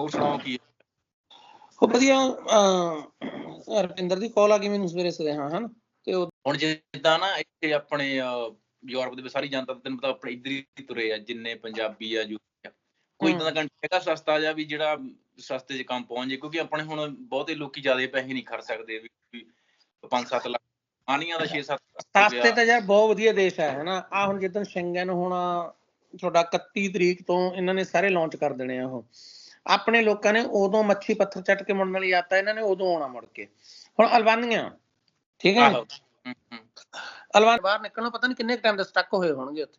ਹੋਰ ਸੁਣਾਓ ਕੀ ਉਹ ਵਧੀਆ ਅਹ, ਰੁਪਿੰਦਰ ਦੀ ਕਾਲ ਆ ਗਈ ਮੈਨੂੰ ਸਵੇਰੇ ਸਵੇਰੇ ਹਾਂ ਹਨ? ਤੇ ਹੁਣ ਜਿੱਦਾਂ ਨਾ ਇੱਥੇ ਆਪਣੇ ਯੂਰਪ ਦੇ ਵਿੱਚ ਸਾਰੀ ਜਨਤਾ ਤੈਨੂੰ ਪਤਾ ਆਪਣੇ ਇੱਧਰ ਹੀ ਤੁਰੇ ਆ ਜਿੰਨੇ ਪੰਜਾਬੀ ਆ ਆ। ਕੋਈ ਇਦਾਂ ਦਾ ਕੰਟਰੀ ਹੈਗਾ ਸਸਤਾ ਜਿਹਾ ਵੀ ਜਿਹੜਾ ਸਸਤੇ 'ਚ ਕੰਮ ਪਹੁੰਚ ਜੇ ਕਿਉਂਕਿ ਆਪਣੇ ਹੁਣ ਬਹੁਤੇ ਲੋਕੀ ਜ਼ਿਆਦਾ ਪੈਸੇ ਨਹੀਂ ਖਰਚ ਸਕਦੇ ਵੀ 5-7 ਲੱਖ ਆਨੀਆਂ ਦਾ 6-7 ਸਸਤੇ ਤਾਂ ਯਾਰ ਬਹੁਤ ਵਧੀਆ ਦੇਸ਼ ਹੈ ਹਨਾ? ਆ ਹੁਣ ਜਿੱਦਣ ਸ਼ੰਗਨ ਹੋਣਾ ਤੁਹਾਡਾ 31 ਤਰੀਕ ਤੋਂ ਇਹਨਾਂ ਨੇ ਸਾਰੇ ਲਾਂਚ ਕਰ ਦੇਣੇ ਆ ਉਹ। ਆਪਣੇ ਲੋਕਾਂ ਨੇ ਉਦੋਂ ਮੱਛੀ ਪੱਥਰ ਚੱਟ ਕੇ ਮੁੜਨ ਵਾਲੀ ਆਤਾ ਇਹਨਾਂ ਨੇ ਉਦੋਂ ਆਉਣਾ ਮੁੜ ਕੇ। ਹੁਣ ਅਲਬਾਨੀਆਂ ਠੀਕ ਹੈ। ਅਲਬਾਨ ਬਾਹਰ ਨਿਕਲਣਾ ਪਤਾ ਨਹੀਂ ਕਿੰਨੇ ਟਾਈਮ ਦੇ ਸਟਕ ਹੋਏ ਹੋਣਗੇ ਉੱਥੇ।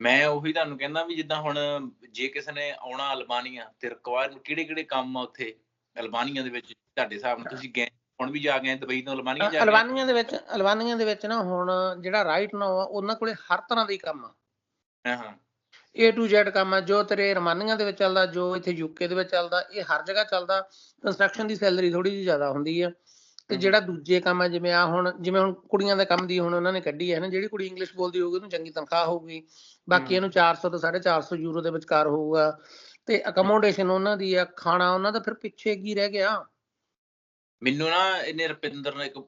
ਮੈਂ ਉਹੀ ਤੁਹਾਨੂੰ ਕਹਿੰਦਾ ਵੀ ਜਿੱਦਾਂ ਹੁਣ ਜੇ ਕਿਸੇ ਨੇ ਆਉਣਾ ਅਲਬਾਨੀਆ ਤੇ ਰਿਕਵਾਇਰ ਕਿਹੜੇ ਕਿਹੜੇ ਕੰਮ ਆ ਉੱਥੇ ਅਲਬਾਨੀਆ ਦੇ ਵਿੱਚ? ਤੁਹਾਡੇ ਹਿਸਾਬ ਨਾਲ ਤੁਸੀਂ ਗਏ ਹੁਣ ਵੀ ਜਾ ਗਏ ਦੁਬਈ ਤੋਂ ਅਲਬਾਨੀਆ ਜਾ ਅਲਬਾਨੀਆਂ ਦੇ ਵਿੱਚ ਅਲਬਾਨੀਆਂ ਦੇ ਵਿੱਚ ਨਾ ਹੁਣ ਜਿਹੜਾ ਰਾਈਟ ਆ ਉਹਨਾਂ ਕੋਲੇ ਹਰ ਤਰ੍ਹਾਂ ਦੀ ਕੰਮ ਆ। ਹਾਂ ਹਾਂ। A to Z ਕੰਮ ਆ ਜੋ ਤੇਰੇ ਰਮਾਨੀਆਂ ਦੇ ਵਿੱਚ ਚੱਲਦਾ ਜੋ ਇੱਥੇ ਯੂਕੇ ਦੇ ਵਿੱਚ ਚੱਲਦਾ ਇਹ ਹਰ ਜਗ੍ਹਾ ਚੱਲਦਾ ਕੰਸਟਰਕਸ਼ਨ ਦੀ ਸੈਲਰੀ ਥੋੜੀ ਜਿਹੀ ਜ਼ਿਆਦਾ ਹੁੰਦੀ ਆ ਤੇ। ਜਿਹੜਾ ਦੂਜੇ ਕੰਮ ਆ ਜਿਵੇਂ ਆ ਹੁਣ ਜਿਵੇਂ ਹੁਣ ਕੁੜੀਆਂ ਦੇ ਕੰਮ ਦੀ ਹੁਣ ਉਹਨਾਂ ਨੇ ਕੱਢੀ ਹੈ ਨਾ ਜਿਹੜੀ ਕੁੜੀ ਇੰਗਲਿਸ਼ ਬੋਲਦੀ ਹੋਊਗੀ ਉਹਨੂੰ ਚੰਗੀ ਤਨਖਾਹ ਹੋਊਗੀ ਬਾਕੀ। ਇਹਨੂੰ 400 ਤੋਂ 450 ਯੂਰੋ ਦੇ ਵਿਚਕਾਰ ਹੋਊਗਾ ਤੇ ਅਕਮੋਡੇਸ਼ਨ ਉਹਨਾਂ ਦੀ ਆ ਖਾਣਾ ਉਹਨਾਂ ਦਾ ਫਿਰ ਪਿੱਛੇ ਕੀ ਰਹਿ ਗਿਆ ਮੈਨੂੰ ਨਾ ਇਹਨੇ ਰੁਪਿੰਦਰ ਨੇ ਇੱਕ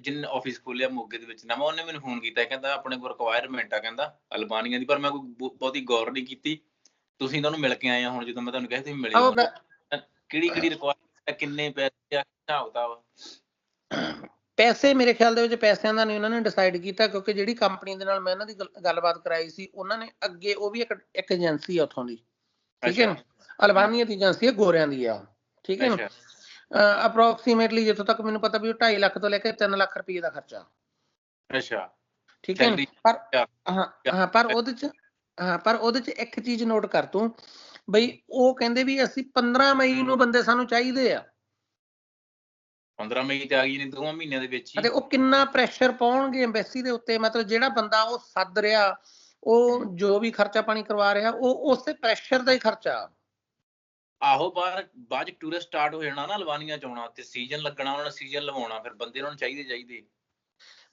ਜਿੰਨ ਆਫਿਸ ਖੋਲਿਆ ਮੋਗੇ ਦੇ ਵਿੱਚ ਨਵਾਂ ਉਹਨੇ ਮੈਨੂੰ ਫੋਨ ਕੀਤਾ ਕਹਿੰਦਾ ਆਪਣੇ ਕੋਲ ਰਿਕੁਆਇਰਮੈਂਟ ਆ ਕਹਿੰਦਾ ਅਲਬਾਨੀਆ ਦੀ ਪਰ ਮੈਂ ਕੋਈ ਬਹੁ- ਬਹੁਤੀ ਗੌਰ ਨਹੀਂ ਕੀਤੀ। ਤੁਸੀਂ ਤਾਂ ਉਹਨੂੰ ਮਿਲ ਕੇ ਆਏ ਆ ਹੁਣ ਜਦੋਂ ਮੈਂ ਤੁਹਾਨੂੰ ਕਿਹਾ ਸੀ ਮਿਲੇ। ਕਿਹੜੀ ਕਿਹੜੀ ਰਿਕੁਆਇਰਮੈਂਟ ਕਿੰਨੇ ਪੈਸੇ ਆ ਹਿਸਾਬ ਆ? ਪੈਸੇ ਮੇਰੇ ਖਿਆਲ ਦੇ ਵਿੱਚ ਪੈਸਿਆਂ ਦਾ ਨਹੀਂ ਉਹਨਾਂ ਨੇ ਡਿਸਾਈਡ ਕੀਤਾ ਕਿਉਂਕਿ ਜਿਹੜੀ ਕੰਪਨੀ ਦੇ ਨਾਲ ਮੈਂ ਇਹਨਾਂ ਦੀ ਗੱਲ- ਗੱਲਬਾਤ ਕਰਾਈ ਸੀ ਉਹਨਾਂ ਨੇ ਅੱਗੇ ਉਹ ਵੀ ਇੱਕ ਇੱਕ ਏਜੰਸੀ ਆ ਉੱਥੋਂ ਦੀ। ਠੀਕ ਹੈ ਨਾ? ਅਲਬਾਨੀਆ ਦੀ ਏਜੰਸੀ ਹੈ ਗੋਰਿਆਂ ਦੀ ਆ ਠੀਕ ਹੈ ਨਾ? ਅਪਰੋਕਸੀਮੇਟਲੀ ਜਿੱਥੋਂ ਤੱਕ ਮੈਨੂੰ ਪਤਾ ਵੀ ਉਹ 2.5 ਲੱਖ ਤੋਂ ਲੈ ਕੇ 3 ਲੱਖ ਰੁਪਏ ਦਾ ਖਰਚਾ। ਅੱਛਾ। ਠੀਕ ਹੈ ਪਰ. ਹਾਂ ਹਾਂ ਪਰ ਉਹਦੇ ਚ ਹਾਂ ਪਰ ਉਹਦੇ ਚ ਇੱਕ ਚੀਜ਼ ਨੋਟ ਕਰ ਤੂੰ ਬਈ ਉਹ ਕਹਿੰਦੇ ਵੀ ਅਸੀਂ 15 ਮਈ ਨੂੰ ਬੰਦੇ ਸਾਨੂੰ ਚਾਹੀਦੇ ਆ। 15 ਮਈ ਤੇ ਆ ਗਈ ਨੇ ਦੋਵਾਂ ਮਹੀਨਿਆਂ ਦੇ ਵਿੱਚ ਹੀ। ਅਤੇ ਉਹ ਕਿੰਨਾ ਪ੍ਰੈਸ਼ਰ ਪਾਉਣਗੇ ਐਮਬੈਸੀ ਦੇ ਉੱਤੇ ਮਤਲਬ ਜਿਹੜਾ ਬੰਦਾ ਉਹ ਸੱਦ ਰਿਹਾ ਉਹ ਜੋ ਵੀ ਖਰਚਾ ਪਾਣੀ ਕਰਵਾ ਰਿਹਾ ਉਹ ਉਸੇ ਪ੍ਰੈਸ਼ਰ ਦਾ ਹੀ ਖਰਚਾ। ਆਹੋ ਬਾਹਰ ਬਾਅਦ ਟੂਰਿਸਟ ਸਟਾਰਟ ਹੋ ਜਾਣਾ ਨਾ ਅਲਬਾਨੀਆ ਚ ਆਉਣਾ ਤੇ ਸੀਜ਼ਨ ਲੱਗਣਾ ਉਹਨਾਂ ਨੇ ਸੀਜ਼ਨ ਲਵਾਉਣਾ ਫਿਰ ਬੰਦੇ ਉਹਨਾਂ ਨੂੰ ਚਾਹੀਦੇ ਚਾਹੀਦੇ।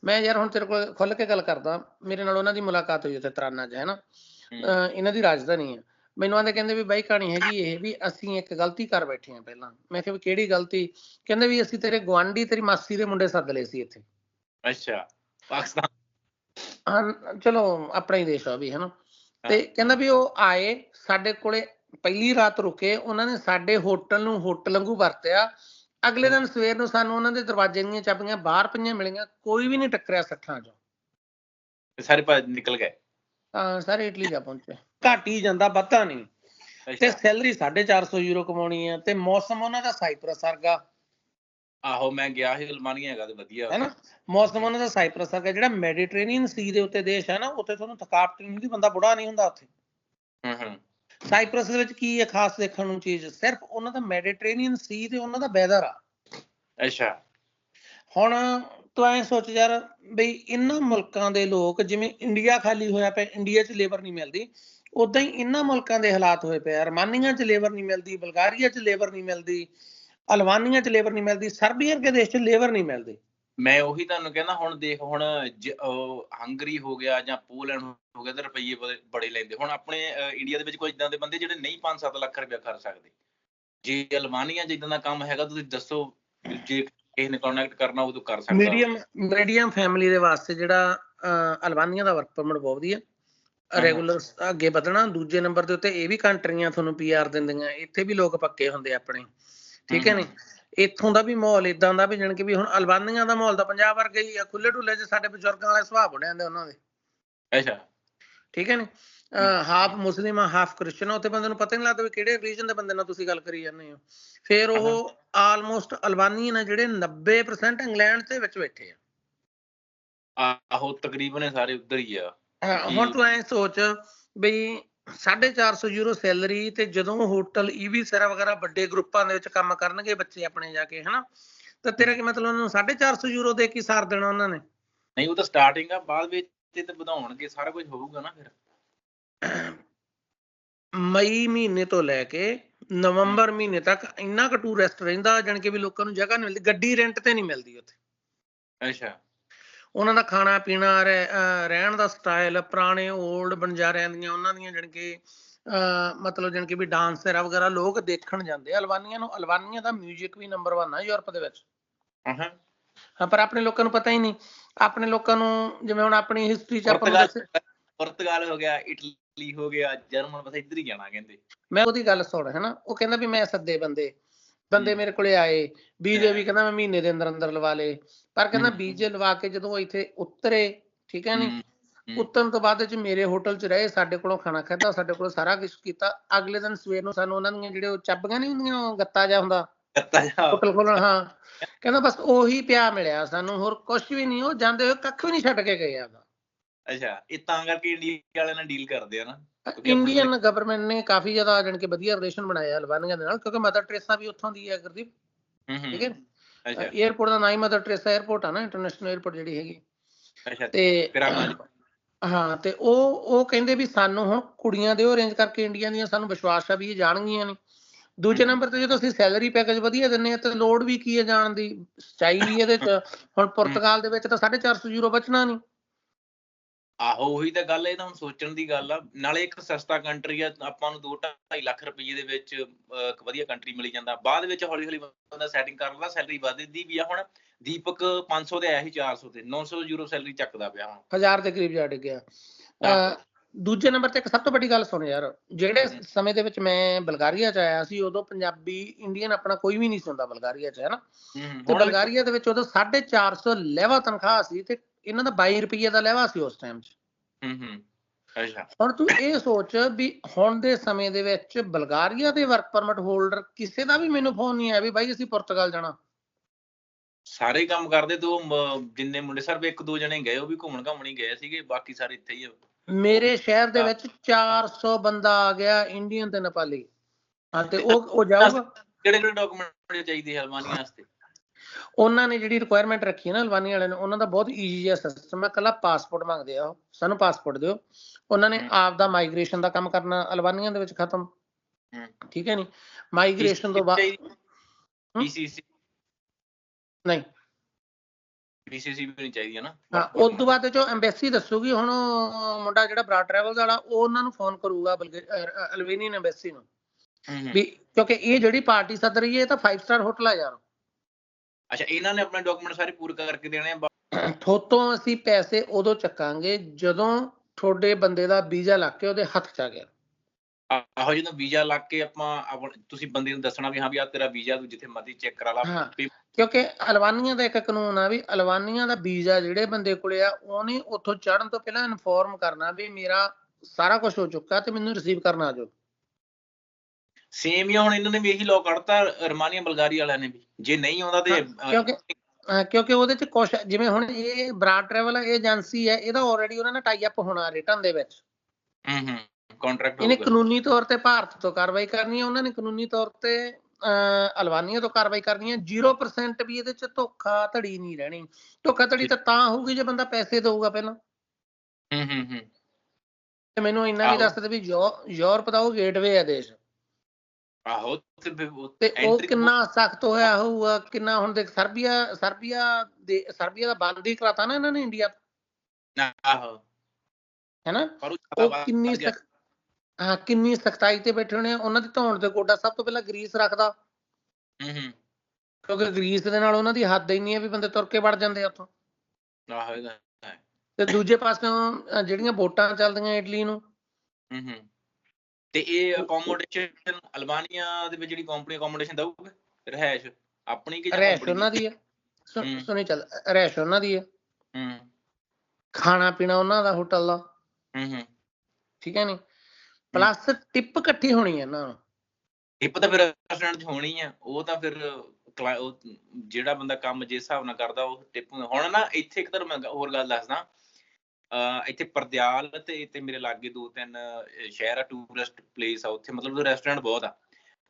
ਮੈਂ ਯਾਰ ਹੁਣ ਤੇਰੇ ਕੋਲ ਖੁੱਲ ਕੇ ਗੱਲ ਕਰਦਾ ਮੇਰੇ ਨਾਲ ਉਹਨਾਂ ਦੀ ਮੁਲਾਕਾਤ ਹੋਈ ਉੱਥੇ ਤਰਾਨਾ 'ਚ ਹੈ। ਨਾ ਇਹਨਾਂ ਦੀ ਰਾਜਧਾਨੀ ਹੈ ਮੈਨੂੰ ਆਂਦੇ ਕਹਿੰਦੇ ਵੀ ਬਾਈ ਕਹਾਣੀ ਹੈਗੀ ਇਹ ਵੀ ਅਸੀਂ ਇੱਕ ਗਲਤੀ ਕਰ ਬੈਠੇ ਹਾਂ ਪਹਿਲਾਂ। ਮੈਂ ਕਿਹਾ ਵੀ ਕਿਹੜੀ ਗਲਤੀ? ਕਹਿੰਦੇ ਵੀ ਅਸੀਂ ਤੇਰੇ ਗੁਆਂਢੀ ਤੇਰੀ ਮਾਸੀ ਦੇ ਮੁੰਡੇ ਸੱਦ ਲਏ ਸੀ ਇੱਥੇ। ਅੱਛਾ ਪਾਕਿਸਤਾਨ। ਹਾਂ ਚਲੋ ਆਪਣਾ ਹੀ ਦੇਸ਼ ਆ ਵੀ ਹਨਾ? ਤੇ ਕਹਿੰਦਾ ਵੀ ਉਹ ਆਏ ਸਾਡੇ ਕੋਲੇ ਪਹਿਲੀ ਰਾਤ ਰੁਕੇ ਉਹਨਾਂ ਨੇ ਸਾਡੇ ਹੋਟਲ ਨੂੰ ਹੋਟਲ ਵਾਂਗੂ ਵਰਤਿਆ। ਅਗਲੇ ਦਿਨ ਸਵੇਰ ਨੂੰ ਸਾਨੂੰ ਉਹਨਾਂ ਦੇ ਦਰਵਾਜ਼ੇ ਦੀਆਂ ਚਾਬੀਆਂ ਬਾਹਰ ਪਈਆਂ ਮਿਲੀਆਂ ਕੋਈ ਵੀ ਨਹੀਂ ਟੱਕਰਿਆ ਸੱਠਾਂ ਚੋਂ। ਸਾਰੇ ਭੱਜ ਨਿਕਲ ਗਏ? ਤਾਂ ਸਾਰੇ ਇਟਲੀ ਜਾ ਪਹੁੰਚੇ। ਘਟ ਹੀ ਜਾਂਦਾ ਵੱਧਾ ਨਹੀਂ। ਤੇ ਸੈਲਰੀ 450 ਯੂਰੋ ਕਮਾਉਣੀ ਹੈ ਤੇ ਮੌਸਮ ਉਹਨਾਂ ਦਾ ਸਾਈਪਰਸ ਵਰਗਾ। ਆਹੋ ਮੈਂ ਗਿਆ ਸੀ ਅਲਮਾਨੀਆ ਹੈਗਾ ਤੇ ਵਧੀਆ। ਹੈ ਨਾ ਮੌਸਮ ਉਹਨਾਂ ਦਾ ਸਾਈਪਰਸ ਵਰਗਾ ਜਿਹੜਾ ਮੈਡੀਟਰੇਨੀਅਨ ਸੀ ਦੇ ਉੱਤੇ ਦੇਸ਼ ਹੈ ਨਾ ਉੱਥੇ ਤੁਹਾਨੂੰ ਥਕਾਵਟ ਨਹੀਂ ਹੁੰਦੀ ਬੰਦਾ ਬੁੜਾ ਨਹੀਂ ਹੁੰਦਾ ਉੱਥੇ। ਹੂੰ ਹੂੰ। ਸਾਈਪਰਸ ਦੇ ਵਿੱਚ ਕੀ ਹੈ ਖਾਸ ਦੇਖਣ ਨੂੰ ਚੀਜ਼? ਸਿਰਫ ਉਹਨਾਂ ਦਾ ਮੈਡੀਟਰੇਨੀਅਨ ਸੀ ਤੇ ਉਹਨਾਂ ਦਾ ਵੈਦਰ ਆ ਅੱਛਾ। ਹੁਣ ਤੂੰ ਐ ਸੋਚ ਯਾਰ ਬਈ ਇਹਨਾਂ ਮੁਲਕਾਂ ਦੇ ਲੋਕ ਜਿਵੇਂ ਇੰਡੀਆ ਖਾਲੀ ਹੋਇਆ ਪਿਆ ਇੰਡੀਆ 'ਚ ਲੇਬਰ ਨਹੀਂ ਮਿਲਦੀ ਉਦਾਂ ਹੀ ਇਹਨਾਂ ਮੁਲਕਾਂ ਦੇ ਹਾਲਾਤ ਹੋਏ ਪਏ ਆ। ਰਮਾਨੀਆ 'ਚ ਲੇਬਰ ਨਹੀਂ ਮਿਲਦੀ ਬਲਗਾਰੀਆ 'ਚ ਲੇਬਰ ਨਹੀਂ ਮਿਲਦੀ ਅਲਬਾਨੀਆ 'ਚ ਲੇਬਰ ਨਹੀਂ ਮਿਲਦੀ ਸਰਬੀਆ ਵਰਗੇ ਦੇਸ਼ 'ਚ ਲੇਬਰ ਨਹੀਂ ਮਿਲਦੀ। ਮੈਂ ਉਹੀ ਤੁਹਾਨੂੰ ਕਹਿੰਦਾ ਹੁਣ ਦੇਖ ਹੁਣ ਹੰਗਰੀ ਹੋ ਗਿਆ ਜਾਂ ਪੋਲੈਂਡ ਹੋ ਗਿਆ ਤੇ ਰੁਪਈਏ ਬੜੇ- ਲੈਂਦੇ। ਹੁਣ ਆਪਣੇ ਇੰਡੀਆ ਦੇ ਵਿੱਚ ਕੋਈ ਇਦਾਂ ਦੇ ਬੰਦੇ ਜਿਹੜੇ ਨਹੀਂ 5-7 ਲੱਖ ਰੁਪਇਆ ਖਰਚ ਸਕਦੇ। ਜੇ ਅਲਮਾਨੀਆ ਇਦਾਂ ਦਾ ਕੰਮ ਹੈਗਾ ਤੁਸੀਂ ਦੱਸੋ ਜੇ ਕਿਸੇ ਨੇ ਕੰਟੈਕਟ ਕਰਨਾ ਉਹ ਤਾਂ ਕਰ ਸਕਦਾ। ਮੀਡੀਅਮ ਮੀਡੀਅਮ ਫੈਮਿਲੀ ਦੇ ਵਾਸਤੇ ਜਿਹੜਾ ਅਲਬਾਨੀਆ ਦਾ ਵਰਕ ਪਰਮਿਟ ਬਹੁਤ ਵਧੀਆ। ਰੈਗੂਲਰ ਅੱਗੇ ਵਧਣਾ ਦੂਜੇ ਨੰਬਰ ਦੇ ਉੱਤੇ ਇਹ ਵੀ ਕੰਟਰੀਆਂ ਤੁਹਾਨੂੰ ਪੀਆਰ ਦਿੰਦੀਆਂ। ਇੱਥੇ ਵੀ ਲੋਕ ਪੱਕੇ ਹੁੰਦੇ ਆਪਣੇ। ਠੀਕ ਹੈ ਹਮ, ਨੀ? ਇੱਥੋਂ ਦਾ ਵੀ ਮਾਹੌਲ ਇਦਾਂ ਦਾ ਵੀ ਜਾਣੀ ਕਿ ਵੀ ਹੁਣ ਅਲਬਾਨੀਆਂ ਦਾ ਮਾਹੌਲ ਤਾਂ ਪੰਜਾਬ ਵਰਗਾ ਹੀ ਆ ਖੁੱਲੇ ਢੁੱਲੇ ਚ ਸਾਡੇ ਬਜ਼ੁਰਗਾਂ ਵਾਲੇ ਸੁਭਾਅ ਬਣੇ ਹੁੰਦੇ ਉਹਨਾਂ ਦੇ। ਅੱਛਾ। ਠੀਕ ਹੈ ਨੀ? ਹਾਫ ਮੁਸਲਿਮ ਆ ਹਾਫ ਕ੍ਰਿਸਚਨ ਆ ਉੱਥੇ ਬੰਦੇ ਨੂੰ ਪਤਾ ਨਹੀਂ ਲੱਗਦਾ ਵੀ ਕਿਹੜੇ ਰੀਜਨ ਦੇ ਬੰਦੇ ਨਾਲ ਤੁਸੀਂ ਗੱਲ ਕਰੀ ਜਾਂਦੇ ਹੋ। ਫਿਰ ਉਹ ਆਲਮੋਸਟ ਅਲਬਾਨੀਅਨ ਆ ਜਿਹੜੇ 90% ਇੰਗਲੈਂਡ ਦੇ ਵਿੱਚ ਬੈਠੇ ਆ। ਆਹੋ ਤਕਰੀਬਨ ਸਾਰੇ ਉੱਧਰ ਹੀ ਆ ਹਾਂ, ਹੁਣ ਜੀ। ਤੂੰ ਐ ਸੋਚ ਬਈ 450 ਯੂਰੋ ਸੈਲਰੀ ਤੇ ਜਦੋਂ ਹੋਟਲ ਈਵੀ ਸਰਾ ਵਗੈਰਾ ਵੱਡੇ ਗਰੁੱਪਾਂ ਦੇ ਵਿੱਚ ਕੰਮ ਕਰਨਗੇ ਬੱਚੇ ਆਪਣੇ ਜਾ ਕੇ ਹਨਾ? ਤਾਂ ਤੇਰਾ ਕੀ ਮਤਲਬ ਉਹਨਾਂ ਨੂੰ 450 ਯੂਰੋ ਦੇ ਕੇ ਸਾਰ ਦੇਣਾ ਉਹਨਾਂ ਨੇ? ਨਹੀਂ ਉਹ ਤਾਂ ਸਟਾਰਟਿੰਗ ਆ ਬਾਅਦ ਵਿੱਚ ਤੇ ਤੇ ਵਧਾਉਣਗੇ ਸਾਰਾ ਕੁਝ ਹੋਊਗਾ ਨਾ ਫਿਰ। ਮਈ ਮਹੀਨੇ ਤੋਂ ਲੈ ਕੇ ਨਵੰਬਰ ਮਹੀਨੇ ਤੱਕ ਇੰਨਾ ਕੁ ਟੂਰਿਸਟ ਰਹਿੰਦਾ ਜਾਣੀ ਕਿ ਵੀ ਲੋਕਾਂ ਨੂੰ ਜਗ੍ਹਾ ਨਹੀਂ ਮਿਲਦੀ ਗੱਡੀ ਰੈਂਟ ਤੇ ਨਹੀਂ ਮਿਲਦੀ ਉੱਥੇ। ਅੱਛਾ। ਉਹਨਾਂ ਦਾ ਖਾਣਾ ਪੀਣਾ ਰਹਿਣ ਦਾ ਸਟਾਈਲ ਪੁਰਾਣੇ 올ਡ ਬੰਜਾਰਿਆਂ ਦੀਆਂ ਉਹਨਾਂ ਦੀਆਂ ਜਣ ਕੇ ਮਤਲਬ ਜਣ ਕੇ ਵੀ ਡਾਂਸ ਤੇਰਾ ਵਗੈਰਾ ਲੋਕ ਦੇਖਣ ਜਾਂਦੇ ਅਲਵਾਨੀਆਂ ਨੂੰ ਅਲਵਾਨੀਆਂ ਦਾ 뮤직 ਵੀ ਨੰਬਰ 1 ਆ ਯੂਰਪ ਦੇ ਵਿੱਚ। ਹਾਂ ਪਰ ਆਪਣੇ ਲੋਕਾਂ ਨੂੰ ਪਤਾ ਹੀ ਨਹੀਂ। ਆਪਣੇ ਲੋਕਾਂ ਨੂੰ ਜਿਵੇਂ ਹੁਣ ਆਪਣੀ ਹਿਸਟਰੀ ਚ ਆਪਾਂ ਨੂੰ ਪੁਰਤਗਾਲ ਹੋ ਗਿਆ ਇਟਲੀ ਹੋ ਗਿਆ ਜਰਮਨ ਬਸ ਇੱਧਰ ਹੀ ਜਾਣਾ ਕਹਿੰਦੇ। ਮੈਂ ਉਹਦੀ ਗੱਲ ਸੁਣ ਹਨਾ? ਉਹ ਕਹਿੰਦਾ ਵੀ ਮੈਂ ਸੱਦੇ ਬੰਦੇ। ਬੰਦੇ। ਮੇਰੇ ਕੋਲੇ ਆਏ ਬੀਜੇ ਵੀ ਕਹਿੰਦਾ ਮੈਂ ਮਹੀਨੇ ਦੇ ਅੰਦਰ ਅੰਦਰ ਲਵਾ ਲੇ ਪਰ ਕਹਿੰਦਾ। ਬੀਜੇ ਲਵਾ ਕੇ ਜਦੋਂ ਇੱਥੇ ਉਤਰੇ ਠੀਕ ਹੈ ਨੀ। ਉਤਰਨ ਤੋਂ ਬਾਅਦ ਚ ਮੇਰੇ ਹੋਟਲ ਚ ਰਹੇ ਸਾਡੇ ਕੋਲੋਂ ਖਾਣਾ ਖਾਧਾ ਸਾਡੇ ਕੋਲੋਂ ਸਾਰਾ ਕੁਝ ਕੀਤਾ। ਅਗਲੇ ਦਿਨ ਸਵੇਰ ਨੂੰ ਸਾਨੂੰ ਉਹਨਾਂ ਦੀਆਂ ਜਿਹੜੇ ਚਾਬੀਆਂ ਨਹੀਂ ਹੁੰਦੀਆਂ ਉਹ ਗੱਤਾ ਜਿਹਾ ਹੁੰਦਾ। ਕੱਤਾ ਜਾ ਹੋਟਲ ਖੋਲਣ ਹਾਂ। ਕਹਿੰਦਾ ਬਸ ਉਹੀ ਪਿਆ ਮਿਲਿਆ ਸਾਨੂੰ ਹੋਰ ਕੁਝ ਵੀ ਨਹੀਂ ਉਹ ਜਾਂਦੇ ਹੋਏ ਕੱਖ ਵੀ ਨਹੀਂ ਛੱਡ ਕੇ ਗਏ ਆਦਾ ਅੱਛਾ ਇਹ ਤਾਂ ਕਰਕੇ ਇੰਡੀਆ ਵਾਲਿਆਂ ਨਾਲ ਡੀਲ ਕਰਦੇ ਆ ਨਾ। ਇੰਡੀਅਨ ਗਵਰਨਮੈਂਟ ਨੇ ਕਾਫੀ ਜ਼ਿਆਦਾ ਜਾਨ ਕੇ ਵਧੀਆ ਰਿਲੇਸ਼ਨ ਬਣਾਇਆ ਅਲਬਾਨੀਆ ਦੇ ਨਾਲ ਕਿਉਂਕਿ ਮਦਰ ਟ੍ਰੇਸਾ ਵੀ ਉੱਥੋਂ ਦੀ ਹੈ ਗੁਰਦੀਪ। ਠੀਕ ਹੈ? ਅੱਛਾ। 에어ਪੋਰਟ ਦਾ ਨਾਮ ਹੀ ਮਦਰ ਟ੍ਰੇਸਾ 에어ਪੋਰਟ ਆ ਨਾ ਇੰਟਰਨੈਸ਼ਨਲ 에어ਪੋਰਟ ਜਿਹੜੀ ਹੈਗੀ। ਅੱਛਾ ਤੇ ਹਾਂ ਤੇ ਉਹ ਉਹ ਕਹਿੰਦੇ ਵੀ ਸਾਨੂੰ ਹੁਣ ਕੁੜੀਆਂ ਦੇ ਉਹ ਅਰੇਂਜ ਕਰਕੇ ਇੰਡੀਆ ਦੀਆਂ ਸਾਨੂੰ ਵਿਸ਼ਵਾਸ ਆ ਵੀ ਇਹ ਜਾਣਗੀਆਂ ਨੇ। ਦੂਜੇ ਨੰਬਰ ਤੇ ਜਦੋਂ ਅਸੀਂ ਸੈਲਰੀ ਪੈਕੇਜ ਵਧੀਆ ਦਿੰਨੇ ਆ ਤੇ ਲੋਡ ਵੀ ਕੀ ਹੈ ਜਾਣ ਦੀ? ਚਾਹੀਦੀ ਇਹਦੇ ਚ। ਹੁਣ ਪੁਰਤਗਾਲ ਦੇ ਵਿੱਚ ਤਾਂ 450 ਯੂਰੋ ਬਚਣਾ ਨਹੀਂ ਆਹੋ ਉਹੀ ਤਾਂ ਗੱਲ ਇਹ ਤਾਂ ਹੁਣ ਸੋਚਣ ਦੀ ਗੱਲ ਆ। ਨਾਲੇ ਇੱਕ ਸਸਤਾ ਕੰਟਰੀ ਆ ਆਪਾਂ ਨੂੰ 2.5 ਲੱਖ ਰੁਪਏ ਦੇ ਵਿੱਚ ਇੱਕ ਵਧੀਆ ਕੰਟਰੀ ਮਿਲੀ ਜਾਂਦਾ। ਬਾਅਦ ਵਿੱਚ ਹੌਲੀ ਹੌਲੀ ਬੰਦਾ ਸੈਟਿੰਗ ਕਰ ਲੈਂਦਾ ਸੈਲਰੀ ਵੱਧਦੀ ਵੀ ਆ ਹੁਣ। ਦੀਪਕ 500 ਦੇ ਆਇਆ ਸੀ 400 ਤੇ 900 ਯੂਰੋ ਸੈਲਰੀ ਚੱਕਦਾ ਪਿਆ ਹੁਣ। ਹਜ਼ਾਰ ਦੇ ਕਰੀਬ ਜਾ ਡਿੱਗਿਆ। ਦੂਜੇ ਨੰਬਰ ਤੇ ਇੱਕ ਸਭ ਤੋਂ ਵੱਡੀ ਗੱਲ ਸੁਣ ਯਾਰ ਜਿਹੜੇ। ਸਮੇਂ ਦੇ ਵਿੱਚ ਮੈਂ ਬਲਗਾਰੀਆ ਚ ਆਇਆ ਸੀ ਉਦੋਂ ਪੰਜਾਬੀ ਇੰਡੀਅਨ ਆਪਣਾ ਕੋਈ ਵੀ ਨਹੀਂ ਸੀ ਹੁੰਦਾ ਬਲਗਾਰੀਆ ਚ ਹੈ ਨਾ ਤੇ ਬਲਗਾਰੀਆ ਦੇ ਵਿੱਚ ਉਦੋਂ 450 ਲਹਿਵਾ ਤਨਖਾਹ ਸੀ ਤੇ ਇਹਨਾਂ ਦਾ 22 ਰੁਪਏ ਦਾ ਲਹਿਵਾ ਸੀ ਉਸ ਟਾਈਮ 'ਚ। ਹਮ ਹਮ ਅੱਛਾ। ਹੁਣ ਤੂੰ ਇਹ ਸੋਚ ਵੀ ਹੁਣ ਦੇ ਸਮੇਂ ਦੇ ਵਿੱਚ ਬਲਗਾਰੀਆ ਦੇ ਵਰਕ ਪਰਮਿਟ ਹੋਲਡਰ ਕਿਸੇ ਦਾ ਵੀ ਮੈਨੂੰ ਫੋਨ ਨਹੀਂ ਆਇਆ ਵੀ ਬਾਈ ਅਸੀਂ ਪੁਰਤਗਾਲ ਜਾਣਾ। ਸਾਰੇ ਕੰਮ ਕਰਦੇ ਦੋ ਜਿੰਨੇ ਮੁੰਡੇ ਸਿਰਫ ਇੱਕ ਦੋ ਜਣੇ ਗਏ ਉਹ ਵੀ ਘੁੰਮਣ ਘਾਮਣ ਹੀ ਗਏ ਸੀਗੇ ਬਾਕੀ ਸਾਰੇ ਇੱਥੇ ਹੀ ਆ। ਮੇਰੇ ਸ਼ਹਿਰ ਦੇ ਹਾਂ। ਵਿੱਚ 400 ਬੰਦਾ ਆ ਗਿਆ ਇੰਡੀਅਨ ਤੇ ਨੇਪਾਲੀ ਹਾਂ ਤੇ ਉਹ ਉਹ ਜਾਊਗਾ। ਕਿਹੜੇ ਕਿਹੜੇ ਡਾਕੂਮੈਂਟ ਚਾਹੀਦੇ ਅਲਮਾਨੀਆ ਵਾਸਤੇ? ਉਹਨਾਂ ਨੇ ਜਿਹੜੀ ਰਿਕੁਆਇਰਮੈਂਟ ਰੱਖੀ ਹੈ ਨਾ ਅਲਬਾਨੀ ਵਾਲਿਆਂ ਨੇ ਉਹਨਾਂ ਦਾ ਬਹੁਤ ਈਜ਼ੀ ਜਿਹਾ ਸਿਸਟਮ ਹੈ। ਕੱਲਾ ਪਾਸਪੋਰਟ ਮੰਗਦੇ ਆ ਉਹ। ਸਾਨੂੰ ਪਾਸਪੋਰਟ ਦਿਓ। ਉਹਨਾਂ ਨੇ। ਆਪ ਦਾ ਮਾਈਗ੍ਰੇਸ਼ਨ ਦਾ ਕੰਮ ਕਰਨਾ ਅਲਬਾਨੀਆਂ ਦੇ ਵਿੱਚ ਖਤਮ। ਠੀਕ ਹੈ ਨਹੀਂ ਮਾਈਗ੍ਰੇਸ਼ਨ ਤੋਂ ਬਾਅਦ? ਪੀਸੀਸੀ ਨਹੀਂ। ਪੀਸੀਸੀ ਵੀ ਨਹੀਂ ਚਾਹੀਦੀ ਹੈ ਨਾ। ਹਾਂ ਉਸ ਤੋਂ ਬਾਅਦ ਜੋ ਐਮਬੈਸੀ ਦੱਸੂਗੀ ਹੁਣ ਮੁੰਡਾ ਜਿਹੜਾ ਬਰਾ ਟਰੈਵਲਸ ਵਾਲਾ ਉਹ ਉਹਨਾਂ ਨੂੰ ਫੋਨ ਕਰੂਗਾ ਅਲਵੇਨੀਅਨ ਐਮਬੈਸੀ ਨੂੰ। ਵੀ ਕਿਉਂਕਿ ਇਹ ਜਿਹੜੀ ਪਾਰਟੀ ਸੱਦ ਰਹੀ ਹੈ ਇਹ ਤਾਂ 5 ਸਟਾਰ ਹੋਟਲ ਆ ਯਾਰ। ਅੱਛਾ ਇਹਨਾਂ ਨੇ ਆਪਣੇ ਡਾਕੂਮੈਂਟ ਸਾਰੇ ਪੂਰੇ ਕਰਕੇ ਦੇਣੇ ਆ? ਥੋਤੋਂ ਅਸੀਂ ਪੈਸੇ ਉਦੋਂ ਚੱਕਾਂਗੇ ਜਦੋਂ ਤੁਹਾਡੇ ਬੰਦੇ ਦਾ ਵੀਜ਼ਾ ਲੱਗ ਕੇ ਉਹਦੇ ਹੱਥ 'ਚ ਆ ਗਿਆ। ਆਹੋ ਜਦੋਂ ਵੀਜ਼ਾ ਲੱਗ ਕੇ ਆਪਾਂ ਤੁਸੀਂ ਬੰਦੇ ਨੂੰ ਦੱਸਣਾ ਵੀ ਹਾਂ ਵੀ ਆ ਤੇਰਾ ਵੀਜ਼ਾ ਤੂੰ ਜਿੱਥੇ ਮਰਜ਼ੀ ਚੈੱਕ ਕਰਾ ਲਾ। ਕਿਉਂਕਿ ਅਲਬਾਨੀਆਂ ਦਾ ਇੱਕ ਕਾਨੂੰਨ ਆ ਵੀ ਅਲਬਾਨੀਆਂ ਦਾ ਵੀਜ਼ਾ ਜਿਹੜੇ ਬੰਦੇ ਕੋਲੇ ਆ ਉਹਨੇ ਉੱਥੋਂ ਚੜਨ ਤੋਂ ਪਹਿਲਾਂ ਇਨਫੋਰਮ ਕਰਨਾ ਵੀ ਮੇਰਾ ਸਾਰਾ ਕੁਝ ਹੋ ਚੁੱਕਾ ਤੇ ਮੈਨੂੰ ਰਿਸੀਵ ਕਰਨਾ ਆ ਜਾਓ। ਸੇਮ ਹੀ ਹੁਣ ਇਹਨਾਂ ਨੇ ਵੀ ਇਹੀ ਲਾਅ ਕੱਢਤਾ ਰਮਾਨੀਆ ਬਲਗਾਰੀ ਵਾਲਿਆਂ ਨੇ ਵੀ। ਜੇ ਨਹੀਂ ਆਉਂਦਾ ਤੇ ਹਾਂ, ਕਿਉਂਕਿ ਕਿਉਂਕਿ ਉਹਦੇ ਚ ਕੁਛ ਜਿਵੇਂ ਹੁਣ ਇਹ ਬਰਾ ਟਰੈਵਲ ਏਜੰਸੀ ਹੈ ਇਹਦਾ ਆਲਰੇਡੀ ਉਹਨਾਂ ਨਾਲ ਟਾਈ ਅਪ ਹੋਣਾ ਰਿਟਰਨ ਦੇ ਵਿੱਚ। ਹਮ ਹਮ ਕੰਟਰੈਕਟ ਇਹਨੇ ਕਾਨੂੰਨੀ ਤੌਰ ਤੇ ਭਾਰਤ ਤੋਂ ਕਾਰਵਾਈ ਕਰਨੀ ਹੈ ਉਹਨਾਂ ਨੇ ਕਾਨੂੰਨੀ ਤੌਰ ਤੇ ਅਲਬਾਨੀਆ ਤੋਂ ਕਾਰਵਾਈ ਕਰਨੀ ਹੈ। 0% ਵੀ ਇਹਦੇ ਚ ਧੋਖਾ ਧੜੀ ਨਹੀਂ ਰਹਿਣੀ। ਧੋਖਾ ਧੜੀ ਤਾਂ ਤਾਂ ਹੋਊਗੀ ਜੇ ਬੰਦਾ ਪੈਸੇ ਦੇਊਗਾ ਪਹਿਲਾਂ। ਹਮ ਹਮ ਹਮ ਤੇ ਮੈਨੂੰ ਇੰਨਾ ਵੀ। ਦੱਸ ਦੇ ਵੀ ਯੂਰਪ ਦਾ ਉਹ ਗੇਟਵੇ ਹੈ ਦੇਸ਼। ਆਹੋ ਤੇ ਉਹ ਤੇ ਉਹ entry- ਕਿੰਨਾ ਸਖਤ ਹੋਇਆ ਹੋਊਗਾ ਕਿੰਨਾ ਹੁਣ ਦੇਖ ਸਰਬੀਆ ਸਰਬੀਆ ਦੇ ਸਰਬੀਆ ਦਾ ਬੰਦ ਹੀ ਕਰਾਤਾ ਨਾ ਇਹਨਾਂ ਨੇ ਇੰਡੀਆ ਆਹੋ। ਹੈਨਾ? ਪਰ ਉਹ ਕਿੰਨੀ ਸਖ ਹਾਂ ਕਿੰਨੀ ਸਖਤਾਈ ਤੇ ਬੈਠੇ ਹੋਣੇ ਆ ਉਹਨਾਂ ਦੀ ਧੌਣ ਤੇ ਗੋਡਾ ਸਭ ਤੋਂ ਪਹਿਲਾਂ ਗਰੀਸ ਰੱਖਦਾ। ਹਮ ਹਮ ਕਿਉਂਕਿ ਗਰੀਸ ਦੇ ਨਾਲ ਉਹਨਾਂ ਦੀ ਹੱਦ ਇੰਨੀ ਹੈ ਵੀ ਬੰਦੇ ਤੁਰ ਕੇ ਵੜ ਜਾਂਦੇ ਆ ਉੱਥੋਂ। ਆਹੋ ਇਹਦਾ ਤੇ ਦੂਜੇ ਪਾਸਿਓਂ ਅਹ ਜਿਹੜੀਆਂ ਵੋਟਾਂ ਚੱਲਦੀਆਂ ਇਟਲੀ ਨੂੰ ਹਮ ਹਮ ਤੇ ਇਹ ਅਕੋਮੋਡੇਸ਼ਨ ਅਲਬਾਨੀਆ ਦੇ ਵਿੱਚ ਜਿਹੜੀ ਕੰਪਨੀ ਅਕੋਮੋਡੇਸ਼ਨ ਦਊਗਾ ਰਹਿਸ਼ ਆਪਣੀ ਕਿ ਰਹਿਸ਼ ਉਹਨਾਂ ਦੀ ਹੈ। ਸੁਣੀ ਚੱਲ ਰਹਿਸ਼ ਉਹਨਾਂ ਦੀ ਹੈ ਹੂੰ। ਖਾਣਾ ਪੀਣਾ ਉਹਨਾਂ ਦਾ ਹੋਟਲ ਦਾ। ਹੂੰ ਹੂੰ। ਠੀਕ ਹੈ ਨਹੀਂ ਪਲੱਸ ਟਿਪ ਇਕੱਠੀ ਹੋਣੀ ਹੈ ਨਾ। ਟਿਪ ਤਾਂ ਫਿਰ ਰੈਸਟੋਰੈਂਟ 'ਚ ਹੋਣੀ ਆ। ਉਹ ਤਾਂ ਫਿਰ ਜਿਹੜਾ ਬੰਦਾ ਕੰਮ ਜਿਸ ਹਿਸਾਬ ਨਾਲ ਕਰਦਾ ਉਹ ਟਿਪ ਹੁਣ ਨਾ ਇੱਥੇ ਇੱਕ ਤਾਂ ਮੈਂ ਹੋਰ ਗੱਲ ਦੱਸਦਾ। ਇੱਥੇ ਪਰਦਿਆਲ ਤੇ ਤੇ ਮੇਰੇ ਲਾਗੇ ਦੋ ਤਿੰਨ ਸ਼ਹਿਰ ਆ ਟੂਰਿਸਟ ਪਲੇਸ ਆ ਉੱਥੇ ਮਤਲਬ ਰੈਸਟੋਰੈਂਟ ਬਹੁਤ ਆ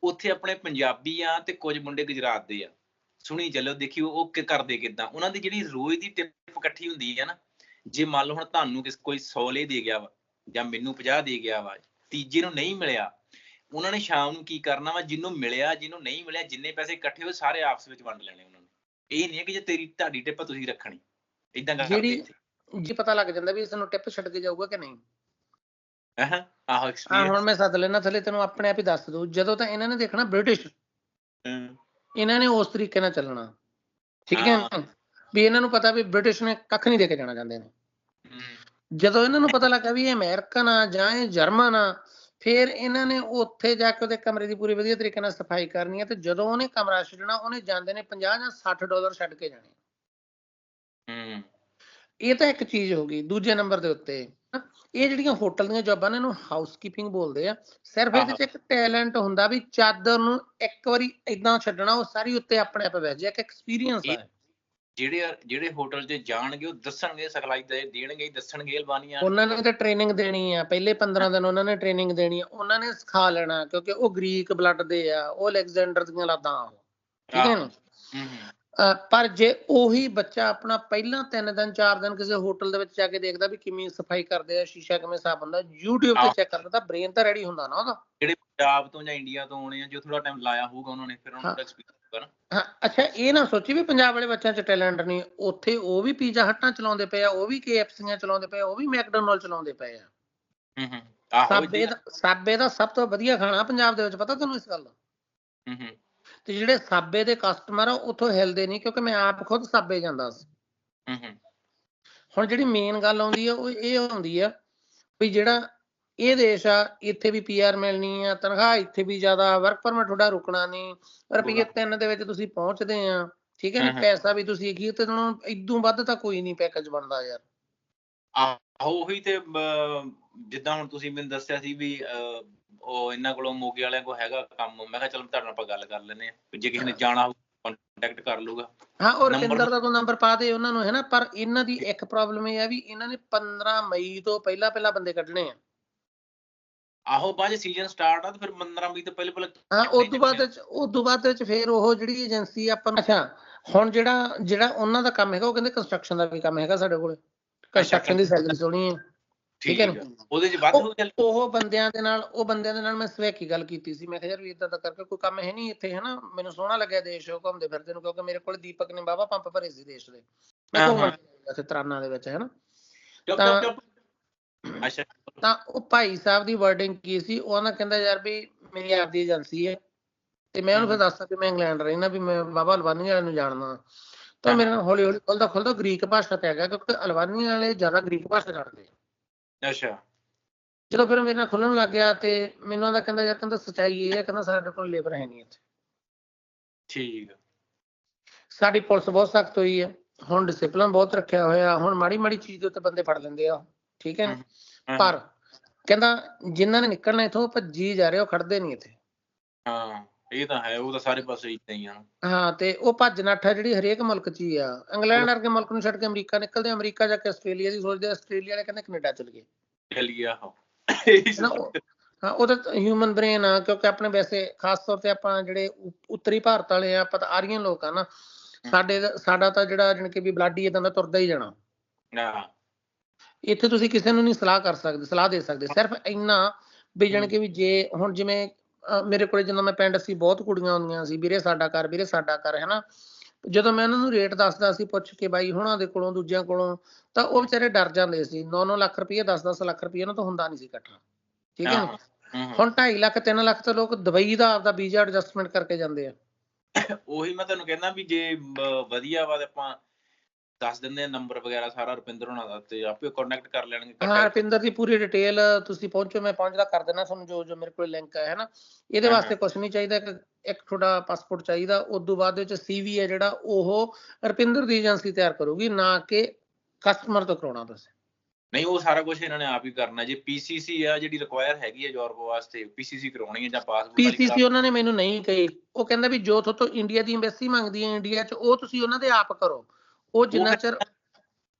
ਉੱਥੇ ਆਪਣੇ ਪੰਜਾਬੀ ਆ ਤੇ ਕੁਝ ਮੁੰਡੇ ਗੁਜਰਾਤ ਦੇ ਆ। ਸੁਣੀ ਚੱਲੋ ਦੇਖਿਓ ਉਹ ਕੀ ਕਰਦੇ ਕਿਦਾਂ। ਉਹਨਾਂ ਦੀ ਜਿਹੜੀ ਰੋਜ਼ ਦੀ ਟਿਪ ਇਕੱਠੀ ਹੁੰਦੀ ਹੈ ਨਾ ਜੇ ਮੰਨ ਲਓ ਹੁਣ ਤੁਹਾਨੂੰ ਕਿਸ ਕੋਈ 100 ਲੇ ਦੇ ਗਿਆ ਵਾ ਜਾਂ ਮੈਨੂੰ 50 ਦੇ ਗਿਆ ਵਾ ਤੀਜੇ ਨੂੰ ਨਹੀਂ ਮਿਲਿਆ ਉਹਨਾਂ ਨੇ ਸ਼ਾਮ ਨੂੰ ਕੀ ਕਰਨਾ ਵਾ ਜਿਹਨੂੰ ਮਿਲਿਆ ਜਿਹਨੂੰ ਨਹੀਂ ਮਿਲਿਆ ਜਿੰਨੇ ਪੈਸੇ ਇਕੱਠੇ ਹੋਏ ਸਾਰੇ ਆਪਸ ਵਿੱਚ ਵੰਡ ਲੈਣੇ ਉਹਨਾਂ ਨੇ। ਇਹ ਨਹੀਂ ਹੈ ਕਿ ਜੇ ਤੇਰੀ ਤੁਹਾਡੀ ਟਿਪ ਤੁਸੀਂ ਰੱਖਣੀ। ਇਦਾਂ ਕਰਦੇ ਜਿਹੜੀ- ਇੱਥੇ। ਜੀ ਪਤਾ ਲੱਗ ਜਾਂਦਾ ਵੀ ਇਸ ਨੂੰ ਟਿਪ ਛੱਡ ਕੇ ਜਾਊਗਾ ਕਿ ਨਹੀਂ। ਹੈਂ ਆਹੋ ਐਕਸਪੀਰੀਅੰਸ ਹੁਣ ਮੈਂ ਸੱਦ ਲੈਣਾ ਥੱਲੇ ਤੈਨੂੰ ਆਪਣੇ ਆਪ ਹੀ ਦੱਸ ਦਊ। ਜਦੋਂ ਤਾਂ ਇਹਨਾਂ ਨੇ ਦੇਖਣਾ ਬ੍ਰਿਟਿਸ਼ ਇਹਨਾਂ ਨੇ ਉਸ ਤਰੀਕੇ ਨਾਲ ਚੱਲਣਾ। ਠੀਕ ਹੈ? ਵੀ ਇਹਨਾਂ ਨੂੰ ਪਤਾ ਵੀ ਬ੍ਰਿਟਿਸ਼ ਨੇ ਕੱਖ ਨਹੀਂ ਦੇ ਕੇ ਜਾਣਾ ਚਾਹੁੰਦੇ ਨੇ। ਜਦੋਂ ਇਹਨਾਂ ਨੂੰ ਪਤਾ ਲੱਗਾ ਵੀ ਇਹ ਅਮਰੀਕਨ ਆ ਜਾਂ ਇਹ ਜਰਮਨ ਆ ਫਿਰ ਇਹਨਾਂ ਨੇ ਉੱਥੇ ਜਾ ਕੇ ਉਹਦੇ ਕਮਰੇ ਦੀ ਪੂਰੀ ਵਧੀਆ ਤਰੀਕੇ ਨਾਲ ਸਫ਼ਾਈ ਕਰਨੀ ਹੈ ਤੇ ਜਦੋਂ ਉਹਨੇ ਕਮਰਾ ਛੱਡਣਾ ਉਹਨੇ ਜਾਂਦੇ ਨੇ 50 ਜਾਂ 60 ਡਾਲਰ ਛੱਡ ਕੇ ਜਾਣੇ ਹੂੰ। ਇਹ ਤਾਂ ਇੱਕ ਚੀਜ਼ ਹੋ ਗਈ ਦੂਜੇ ਨੰਬਰ ਦੇ ਉੱਤੇ। ਇਹ ਜਿਹੜੀਆਂ ਹੋਟਲ ਦੀਆਂ ਜੌਬਾਂ ਨੇ ਇਹਨੂੰ ਹਾਊਸਕੀਪਿੰਗ ਬੋਲਦੇ ਆ। ਸਿਰਫ ਇਹਦੇ ਚ ਇੱਕ ਟੈਲੈਂਟ ਹੁੰਦਾ ਵੀ ਚਾਦਰ ਨੂੰ ਇੱਕ ਵਾਰੀ ਇਦਾਂ ਛੱਡਣਾ ਉਹ ਸਾਰੀ ਉੱਤੇ ਆਪਣੇ ਆਪ ਬਹਿ ਜਾ ਇੱਕ ਐਕਸਪੀਰੀਅੰਸ ਆ। ਜਿਹੜੇ ਜਿਹੜੇ ਹੋਟਲ 'ਚ ਜਾਣਗੇ ਉਹ ਦੱਸਣਗੇ ਸਿਖਲਾਈ ਦੇ ਦੇਣਗੇ ਦੱਸਣਗੇ ਅਲਬਾਨੀਆਂ। ਉਹਨਾਂ ਨੇ ਤਾਂ ਟ੍ਰੇਨਿੰਗ ਦੇਣੀ ਆ। ਪਹਿਲੇ 15 ਦਿਨ ਉਹਨਾਂ ਨੇ ਟ੍ਰੇਨਿੰਗ ਦੇਣੀ ਆ। ਉਹਨਾਂ ਨੇ ਸਿਖਾ ਲੈਣਾ ਕਿਉਂਕਿ ਉਹ ਗ੍ਰੀਕ ਬਲੱਡ ਦੇ ਆ ਉਹ ਅਲੈਗਜ਼ੈਂਡਰ ਦੀਆਂ ਲਾਦਾਂ। ਠੀਕ ਹੈ ਨਾ? ਹੂੰ। ਹੂੰ ਅਹ ਪਰ ਜੇ ਉਹੀ ਬੱਚਾ ਆਪਣਾ ਪਹਿਲਾਂ 3 ਦਿਨ 4 ਦਿਨ ਕਿਸੇ ਹੋਟਲ ਦੇ ਵਿੱਚ ਜਾ ਕੇ ਦੇਖਦਾ ਵੀ ਕਿਵੇਂ ਸਫ਼ਾਈ ਕਰਦੇ ਆ ਸ਼ੀਸ਼ਾ ਕਿਵੇਂ ਸਾਫ਼ ਹੁੰਦਾ YouTube ਤੇ। ਚੈੱਕ ਕਰਦਾ ਤਾਂ ਬ੍ਰੇਨ ਤਾਂ ਰੈਡੀ ਹੁੰਦਾ ਨਾ ਉਹਦਾ। ਜਿਹੜੇ ਪੰਜਾਬ ਤੋਂ ਜਾਂ ਇੰਡੀਆ ਤੋਂ ਆਉਣੇ ਆ ਜੋ ਥੋੜਾ ਟਾਈਮ ਲਾਇਆ ਹੋਊਗਾ ਉਹਨਾਂ ਨੇ ਫਿਰ ਉਹਨਾਂ। ਦਾ ਐਕਸਪੀਰੀਅੰਸ ਹੋਊਗਾ ਨਾ। ਹਾਂ ਅੱਛਾ ਇਹ ਨਾ ਸੋਚੀ ਵੀ ਪੰਜਾਬ ਵਾਲੇ ਬੱਚਿਆਂ 'ਚ ਟੈਲੈਂਟ ਨਹੀਂ ਉੱਥੇ ਉਹ ਵੀ ਪੀਜ਼ਾ ਹੱਟਾਂ ਚਲਾਉਂਦੇ ਪਏ ਆ ਉਹ ਵੀ KFCਆਂ ਚਲਾਉਂਦੇ ਪਏ ਆ ਉਹ ਵੀ ਮੈਕਡੋਨਲਡ ਚਲਾਉਂਦੇ ਪਏ ਆ। ਹੂੰ ਹੂੰ ਸਾਬੇ ਦਾ ਸਾਬੇ ਦਾ ਸਭ ਤੋਂ ਵਧੀਆ ਖਾਣਾ ਪੰਜਾਬ ਦੇ ਵਿੱਚ ਪਤਾ ਤੁਹਾਨੂੰ ਇਸ ਗੱਲ ਦਾ? ਹੂੰ ਹੂੰ। ਤੇ ਜਿਹੜੇ ਸਾਬੇ ਦੇ ਕਸਟਮਰ ਆ ਉੱਥੋਂ ਹਿਲਦੇ ਨਹੀਂ ਕਿਉਂਕਿ ਮੈਂ ਆਪ ਖੁਦ ਸਾਬੇ ਜਾਂਦਾ ਸੀ। ਹੂੰ ਹੁਣ ਜਿਹੜੀ ਮੇਨ ਗੱਲ ਆਉਂਦੀ ਆ ਉਹ ਇਹ ਆਉਂਦੀ ਆ ਵੀ ਜਿਹੜਾ ਇਹ ਦੇਸ਼ ਆ ਇੱਥੇ ਵੀ ਪੀਆਰ ਮਿਲਣੀ ਆ ਤਨਖਾਹ ਇੱਥੇ ਵੀ ਜ਼ਿਆਦਾ ਵਰਕ ਪਰਮਿਟ ਤੁਹਾਡਾ ਰੁਕਣਾ ਨਹੀਂ ਰੁਪਈਏ ਤਿੰਨ ਦੇ ਵਿੱਚ ਤੁਸੀਂ ਪਹੁੰਚਦੇ ਆ ਠੀਕ ਹੈ। ਪੈਸਾ ਵੀ ਤੁਸੀਂ ਕੀ ਤੇ ਤੁਹਾਨੂੰ ਇਦੋਂ ਵੱਧ ਤਾਂ ਕੋਈ ਨਹੀਂ ਪੈਕੇਜ ਬਣਦਾ ਯਾਰ। ਆਹੋ ਉਹੀ ਤੇ ਜਿੱਦਾਂ ਹੁਣ ਤੁਸੀਂ ਮੈਨੂੰ ਦੱਸਿਆ ਸੀ ਵੀ ਉਹ ਇਹਨਾਂ ਕੋਲੋਂ ਮੋਗੇ ਵਾਲਿਆਂ ਕੋਲ ਹੈਗਾ ਕੰਮ। ਮੈਂ ਕਿਹਾ ਚਲ ਤੁਹਾਡੇ ਨਾਲ ਆਪਾਂ ਗੱਲ ਕਰ ਲੈਨੇ ਆ ਜੇ ਕਿਸੇ ਨੇ ਜਾਣਾ ਹੋ ਕੰਟੈਕਟ ਕਰ ਲੂਗਾ ਹਾਂ ਔਰ ਰੁਪਿੰਦਰ ਦਾ ਤੂੰ ਨੰਬਰ ਪਾ ਦੇ ਉਹਨਾਂ ਨੂੰ ਹੈ ਨਾ? ਪਰ ਇਹਨਾਂ ਦੀ ਇੱਕ ਪ੍ਰੋਬਲਮ ਇਹ ਆ ਵੀ ਇਹਨਾਂ ਨੇ 15 ਮਈ ਤੋਂ ਪਹਿਲਾਂ ਪਹਿਲਾਂ ਬੰਦੇ ਕੱਢਣੇ ਆ। ਆਹੋ ਬਾਅਦ ਸੀਜ਼ਨ ਸਟਾਰਟ ਆ ਤੇ ਫਿਰ 15 ਵੀ ਤੋਂ ਪਹਿਲੇ ਪਹਿਲੇ ਹਾਂ ਉਸ ਤੋਂ ਬਾਅਦ ਉਸ ਤੋਂ ਬਾਅਦ ਚ ਫਿਰ ਉਹ ਜਿਹੜੀ ਏਜੰਸੀ ਆਪਾਂ ਨੂੰ- ਅੱਛਾ ਹੁਣ ਜਿਹੜਾ ਜਿਹੜਾ ਉਹਨਾਂ ਦਾ ਕੰਮ ਹੈਗਾ ਉਹ ਕਹਿੰਦੇ ਕੰਸਟਰਕਸ਼ਨ ਦਾ ਵੀ ਕੰਮ ਹੈਗਾ ਸਾਡੇ ਕੋਲ। ਕੰਸਟਰਕਸ਼ਨ ਦੀ ਸੈਲਰੀ ਸੋਹਣੀ ਹੈ ਠੀਕ ਹੈ ਉਹਦੇ ਚ ਵੱਧ ਹੋ ਚੱਲ ਉਹ ਬੰਦਿਆਂ ਦੇ ਨਾਲ ਉਹ ਬੰਦਿਆਂ ਦੇ ਨਾਲ ਮੈਂ ਸਵੇਕੀ ਗੱਲ ਕੀਤੀ ਸੀ? ਮੈਂ ਕਿਹਾ ਯਾਰ ਵੀ ਇਦਾਂ ਦਾ ਕਰਕੇ ਕੋਈ ਕੰਮ ਹੈ ਨਹੀਂ ਇੱਥੇ ਹੈ ਨਾ ਮੈਨੂੰ ਸੋਹਣਾ ਲੱਗਿਆ ਦੇਸ਼ ਉਹ ਘੁੰਮਦੇ ਫਿਰਦੇ ਨੂੰ ਕਿਉਂਕਿ ਮੇਰੇ ਕੋਲ ਦੀਪਕ ਨੇ ਬਾਬਾ ਪੰਪ ਭਰੇ ਸੀ ਦੇਸ਼ ਦੇ। ਮੈਂ ਘੁੰਮਣ ਇੱਥੇ ਤਰਾਨਾ ਦੇ ਵਿੱਚ ਹੈ ਨਾ ਅੱਛਾ। ਤਾਂ ਉਹ ਭਾਈ ਸਾਹਿਬ ਦੀ ਵਰਡਿੰਗ ਕੀ ਸੀ? ਉਹ ਉਹਨਾਂ ਕਹਿੰਦਾ ਯਾਰ ਵੀ ਮੇਰੀ ਆਪਦੀ ਏਜੰਸੀ ਹੈ ਤੇ ਮੈਂ ਉਹਨੂੰ ਫਿਰ ਦੱਸਤਾ ਕਿ ਮੈਂ ਇੰਗਲੈਂਡ ਰਹਿਣਾ ਵੀ ਮੈਂ ਬਾਬਾ ਅਲਬਾਨੀ ਵਾਲੇ ਨੂੰ ਜਾਣਦਾ ਤਾਂ। ਮੇਰੇ ਨਾਲ ਹੌਲੀ ਹੌਲੀ ਖੁੱਲਦਾ ਖੁੱਲਦਾ ਗ੍ਰੀਕ ਭਾਸ਼ਾ ਤੇ ਆ ਗਿਆ ਕਿਉਂਕਿ ਅਲਬਾਨੀ ਵਾਲੇ ਜ਼ਿਆਦਾ ਗ੍ਰੀਕ ਭਾਸ਼ਾ ਜਾਣਦੇ ਆ। ਅੱਛਾ। ਜਦੋਂ ਫਿਰ ਮੇਰੇ ਨਾਲ ਖੁੱਲਣ ਲੱਗ ਗਿਆ ਤੇ ਮੈਨੂੰ ਉਹਦਾ ਕਹਿੰਦਾ ਯਾਰ ਕਹਿੰਦਾ ਸੱਚਾਈ ਇਹ ਹੈ ਕਹਿੰਦਾ ਸਾਡੇ ਕੋਲ ਲੇਬਰ ਹੈ ਨਹੀਂ ਇੱਥੇ। ਠੀਕ। ਸਾਡੀ ਪੁਲਿਸ ਬਹੁਤ ਸਖਤ ਹੋਈ ਹੈ ਹੁਣ ਡਿਸਪਲਿਨ ਬਹੁਤ ਰੱਖਿਆ ਹੋਇਆ। ਹੁਣ ਮਾੜੀ ਮਾੜੀ ਚੀਜ਼ ਦੇ ਉੱਤੇ ਬੰਦੇ ਫੜ ਲੈਂਦੇ ਆ ਠੀਕ? ਹਾਂ, ਪਰ ਕਹਿੰਦਾ ਜਿਨ੍ਹਾਂ ਨੇ ਨਿਕਲਣਾ ਇਥੋਂ ਭੱਜੀ ਜਾ ਰਹੇ ਉਹ ਖੜਦੇ ਨਹੀਂ ਇੱਥੇ। ਹਾਂ। ਇਹ ਤਾਂ ਹੈ ਉਹ ਤਾਂ ਸਾਰੇ ਪਾਸੇ ਇਦਾਂ ਹੀ ਆ। ਹਾਂ ਤੇ ਉਹ ਭੱਜ ਨੱਠ ਹੈ ਜਿਹੜੀ ਹਰੇਕ ਮੁਲਕ 'ਚ ਹੀ ਆ। ਇੰਗਲੈਂਡ ਵਰਗੇ ਮੁਲਕ ਨੂੰ ਛੱਡ ਕੇ ਅਮਰੀਕਾ ਨਿਕਲਦੇ ਅਮਰੀਕਾ ਜਾ ਕੇ ਆਸਟ੍ਰੇਲੀਆ ਦੀ ਸੋਚਦੇ ਆਸਟ੍ਰੇਲੀਆ ਵਾਲੇ ਕਹਿੰਦੇ ਕੈਨੇਡਾ ਚਲ ਗਏ। ਚੱਲੀ ਨਾ ਉਹ- ਹਾਂ ਉਹ ਤਾਂ ਹਿਊਮਨ ਬ੍ਰੇਨ ਆ ਕਿਉਂਕਿ ਆਪਣੇ ਵੈਸੇ ਖਾਸ ਤੌਰ ਤੇ ਆਪਾਂ ਜਿਹੜੇ ਉੱਤਰੀ ਭਾਰਤ ਵਾਲੇ ਆ ਆਪਾਂ ਤਾਂ ਆਰੀਅਨ ਲੋਕ ਆ ਨਾ। ਸਾਡੇ ਸਾਡਾ ਤਾਂ ਜਿਹੜਾ ਜਾਣੀ ਕਿ ਵੀ ਬਲੱਡ ਹੀ ਇਦਾਂ ਦਾ ਤੁਰਦਾ ਹੀ ਜਾਣਾ। ਹਾਂ ਇੱਥੇ ਤੁਸੀਂ ਕਿਸੇ ਨੂੰ ਨਹੀਂ ਸਲਾਹ ਕਰ ਸਕਦੇ ਸਲਾਹ ਦੇ ਸਕਦੇ। ਸਿਰਫ ਇੰਨਾ ਵੀ ਜਾਣੀ ਕਿ ਵੀ ਜੇ ਹੁਣ ਜਿਵੇਂ ਮੇਰੇ ਕੋਲੇ ਜਦੋਂ ਮੈਂ ਪਿੰਡ ਸੀ ਬਹੁਤ ਕੁੜੀਆਂ ਆਉਂਦੀਆਂ ਸੀ ਵੀਰੇ ਸਾਡਾ ਕਰ ਵੀਰੇ ਸਾਡਾ ਕਰ ਹੈਨਾ? ਜਦੋਂ ਮੈਂ ਉਹਨਾਂ ਨੂੰ ਰੇਟ ਦੱਸਦਾ ਸੀ ਪੁੱਛ ਕੇ ਬਾਈ ਹੁਣਾਂ ਦੇ ਕੋਲੋਂ ਦੂਜਿਆਂ ਕੋਲੋਂ ਤਾਂ ਉਹ ਵਿਚਾਰੇ ਡਰ ਜਾਂਦੇ ਸੀ। 9-9 ਲੱਖ ਰੁਪਏ 10-10 ਲੱਖ ਰੁਪਏ ਉਹਨਾਂ ਤੋਂ ਹੁੰਦਾ ਨਹੀਂ ਸੀ ਇਕੱਠਾ ਠੀਕ ਹੈ। ਹੁਣ 2.5 ਲੱਖ 3 ਲੱਖ ਤਾਂ ਲੋਕ ਦੁਬਈ ਦਾ ਆਪਦਾ ਵੀਜ਼ਾ ਐਡਜਸਟਮੈਂਟ ਕਰਕੇ ਜਾਂਦੇ ਆ। ਉਹੀ ਮੈਂ ਤੁਹਾਨੂੰ ਕਹਿੰਦਾ ਵੀ ਜੇ ਵਧੀਆ ਵਾ ਤੇ ਆਪਾਂ ਦੱਸ ਦਿੰਦੇ ਆ ਨੰਬਰ ਵਗੈਰਾ ਸਾਰਾ ਰੁਪਿੰਦਰ ਹੋਣਾ ਦਾ ਤੇ ਆਪੇ ਕੰਟੈਕਟ ਕਰ ਲੈਣਗੇ ਹਾਂ ਰਪਿੰਦਰ ਦੀ ਪੂਰੀ ਡਿਟੇਲ ਤੁਸੀਂ ਪਹੁੰਚੋ ਮੈਂ ਪਹੁੰਚਦਾ ਕਰ ਦੇਣਾ ਤੁਹਾਨੂੰ ਜੋ ਜੋ ਮੇਰੇ ਕੋਲ ਲਿੰਕ ਹੈ ਨਾ ਇਹਦੇ ਵਾਸਤੇ ਕੁਝ ਨਹੀਂ ਚਾਹੀਦਾ ਇੱਕ ਤੁਹਾਡਾ ਪਾਸਪੋਰਟ ਚਾਹੀਦਾ ਉਸ ਤੋਂ ਬਾਅਦ ਵਿੱਚ ਸੀਵੀ ਹੈ ਜਿਹੜਾ ਉਹ ਰਪਿੰਦਰ ਦੀ ਏਜੰਸੀ ਤਿਆਰ ਕਰੂਗੀ ਨਾ ਕਿ ਕਸਟਮਰ ਤੋਂ ਕਰਾਉਣਾ ਤੁਸੀਂ। ਨਹੀਂ ਉਹ ਸਾਰਾ ਕੁਝ ਇਹਨਾਂ ਨੇ ਆਪ ਹੀ ਕਰਨਾ ਜੇ ਪੀਸੀਸੀ ਆ ਜਿਹੜੀ ਰਿਕੁਆਇਰ ਹੈਗੀ ਹੈ ਯੂਰਪ ਵਾਸਤੇ ਪੀਸੀਸੀ ਕਰਾਉਣੀ ਹੈ ਜਾਂ ਪਾਸਪੋਰਟ ਪੀਸੀਸੀ ਉਹਨਾਂ ਨੇ ਮੈਨੂੰ ਨਹੀਂ ਕਹੀ। ਉਹ ਕਹਿੰਦਾ ਵੀ ਜੋ ਤੋਂ ਇੰਡੀਆ ਦੀ ਐਮਬੈਸੀ ਮੰਗਦੀ ਹੈ ਇੰਡੀਆ 'ਚ ਉਹ ਤੁਸੀਂ ਉਹਨਾਂ ਦੇ ਆਪ ਕਰੋ। ਉਹ ਜਿੰਨਾ ਚਿਰ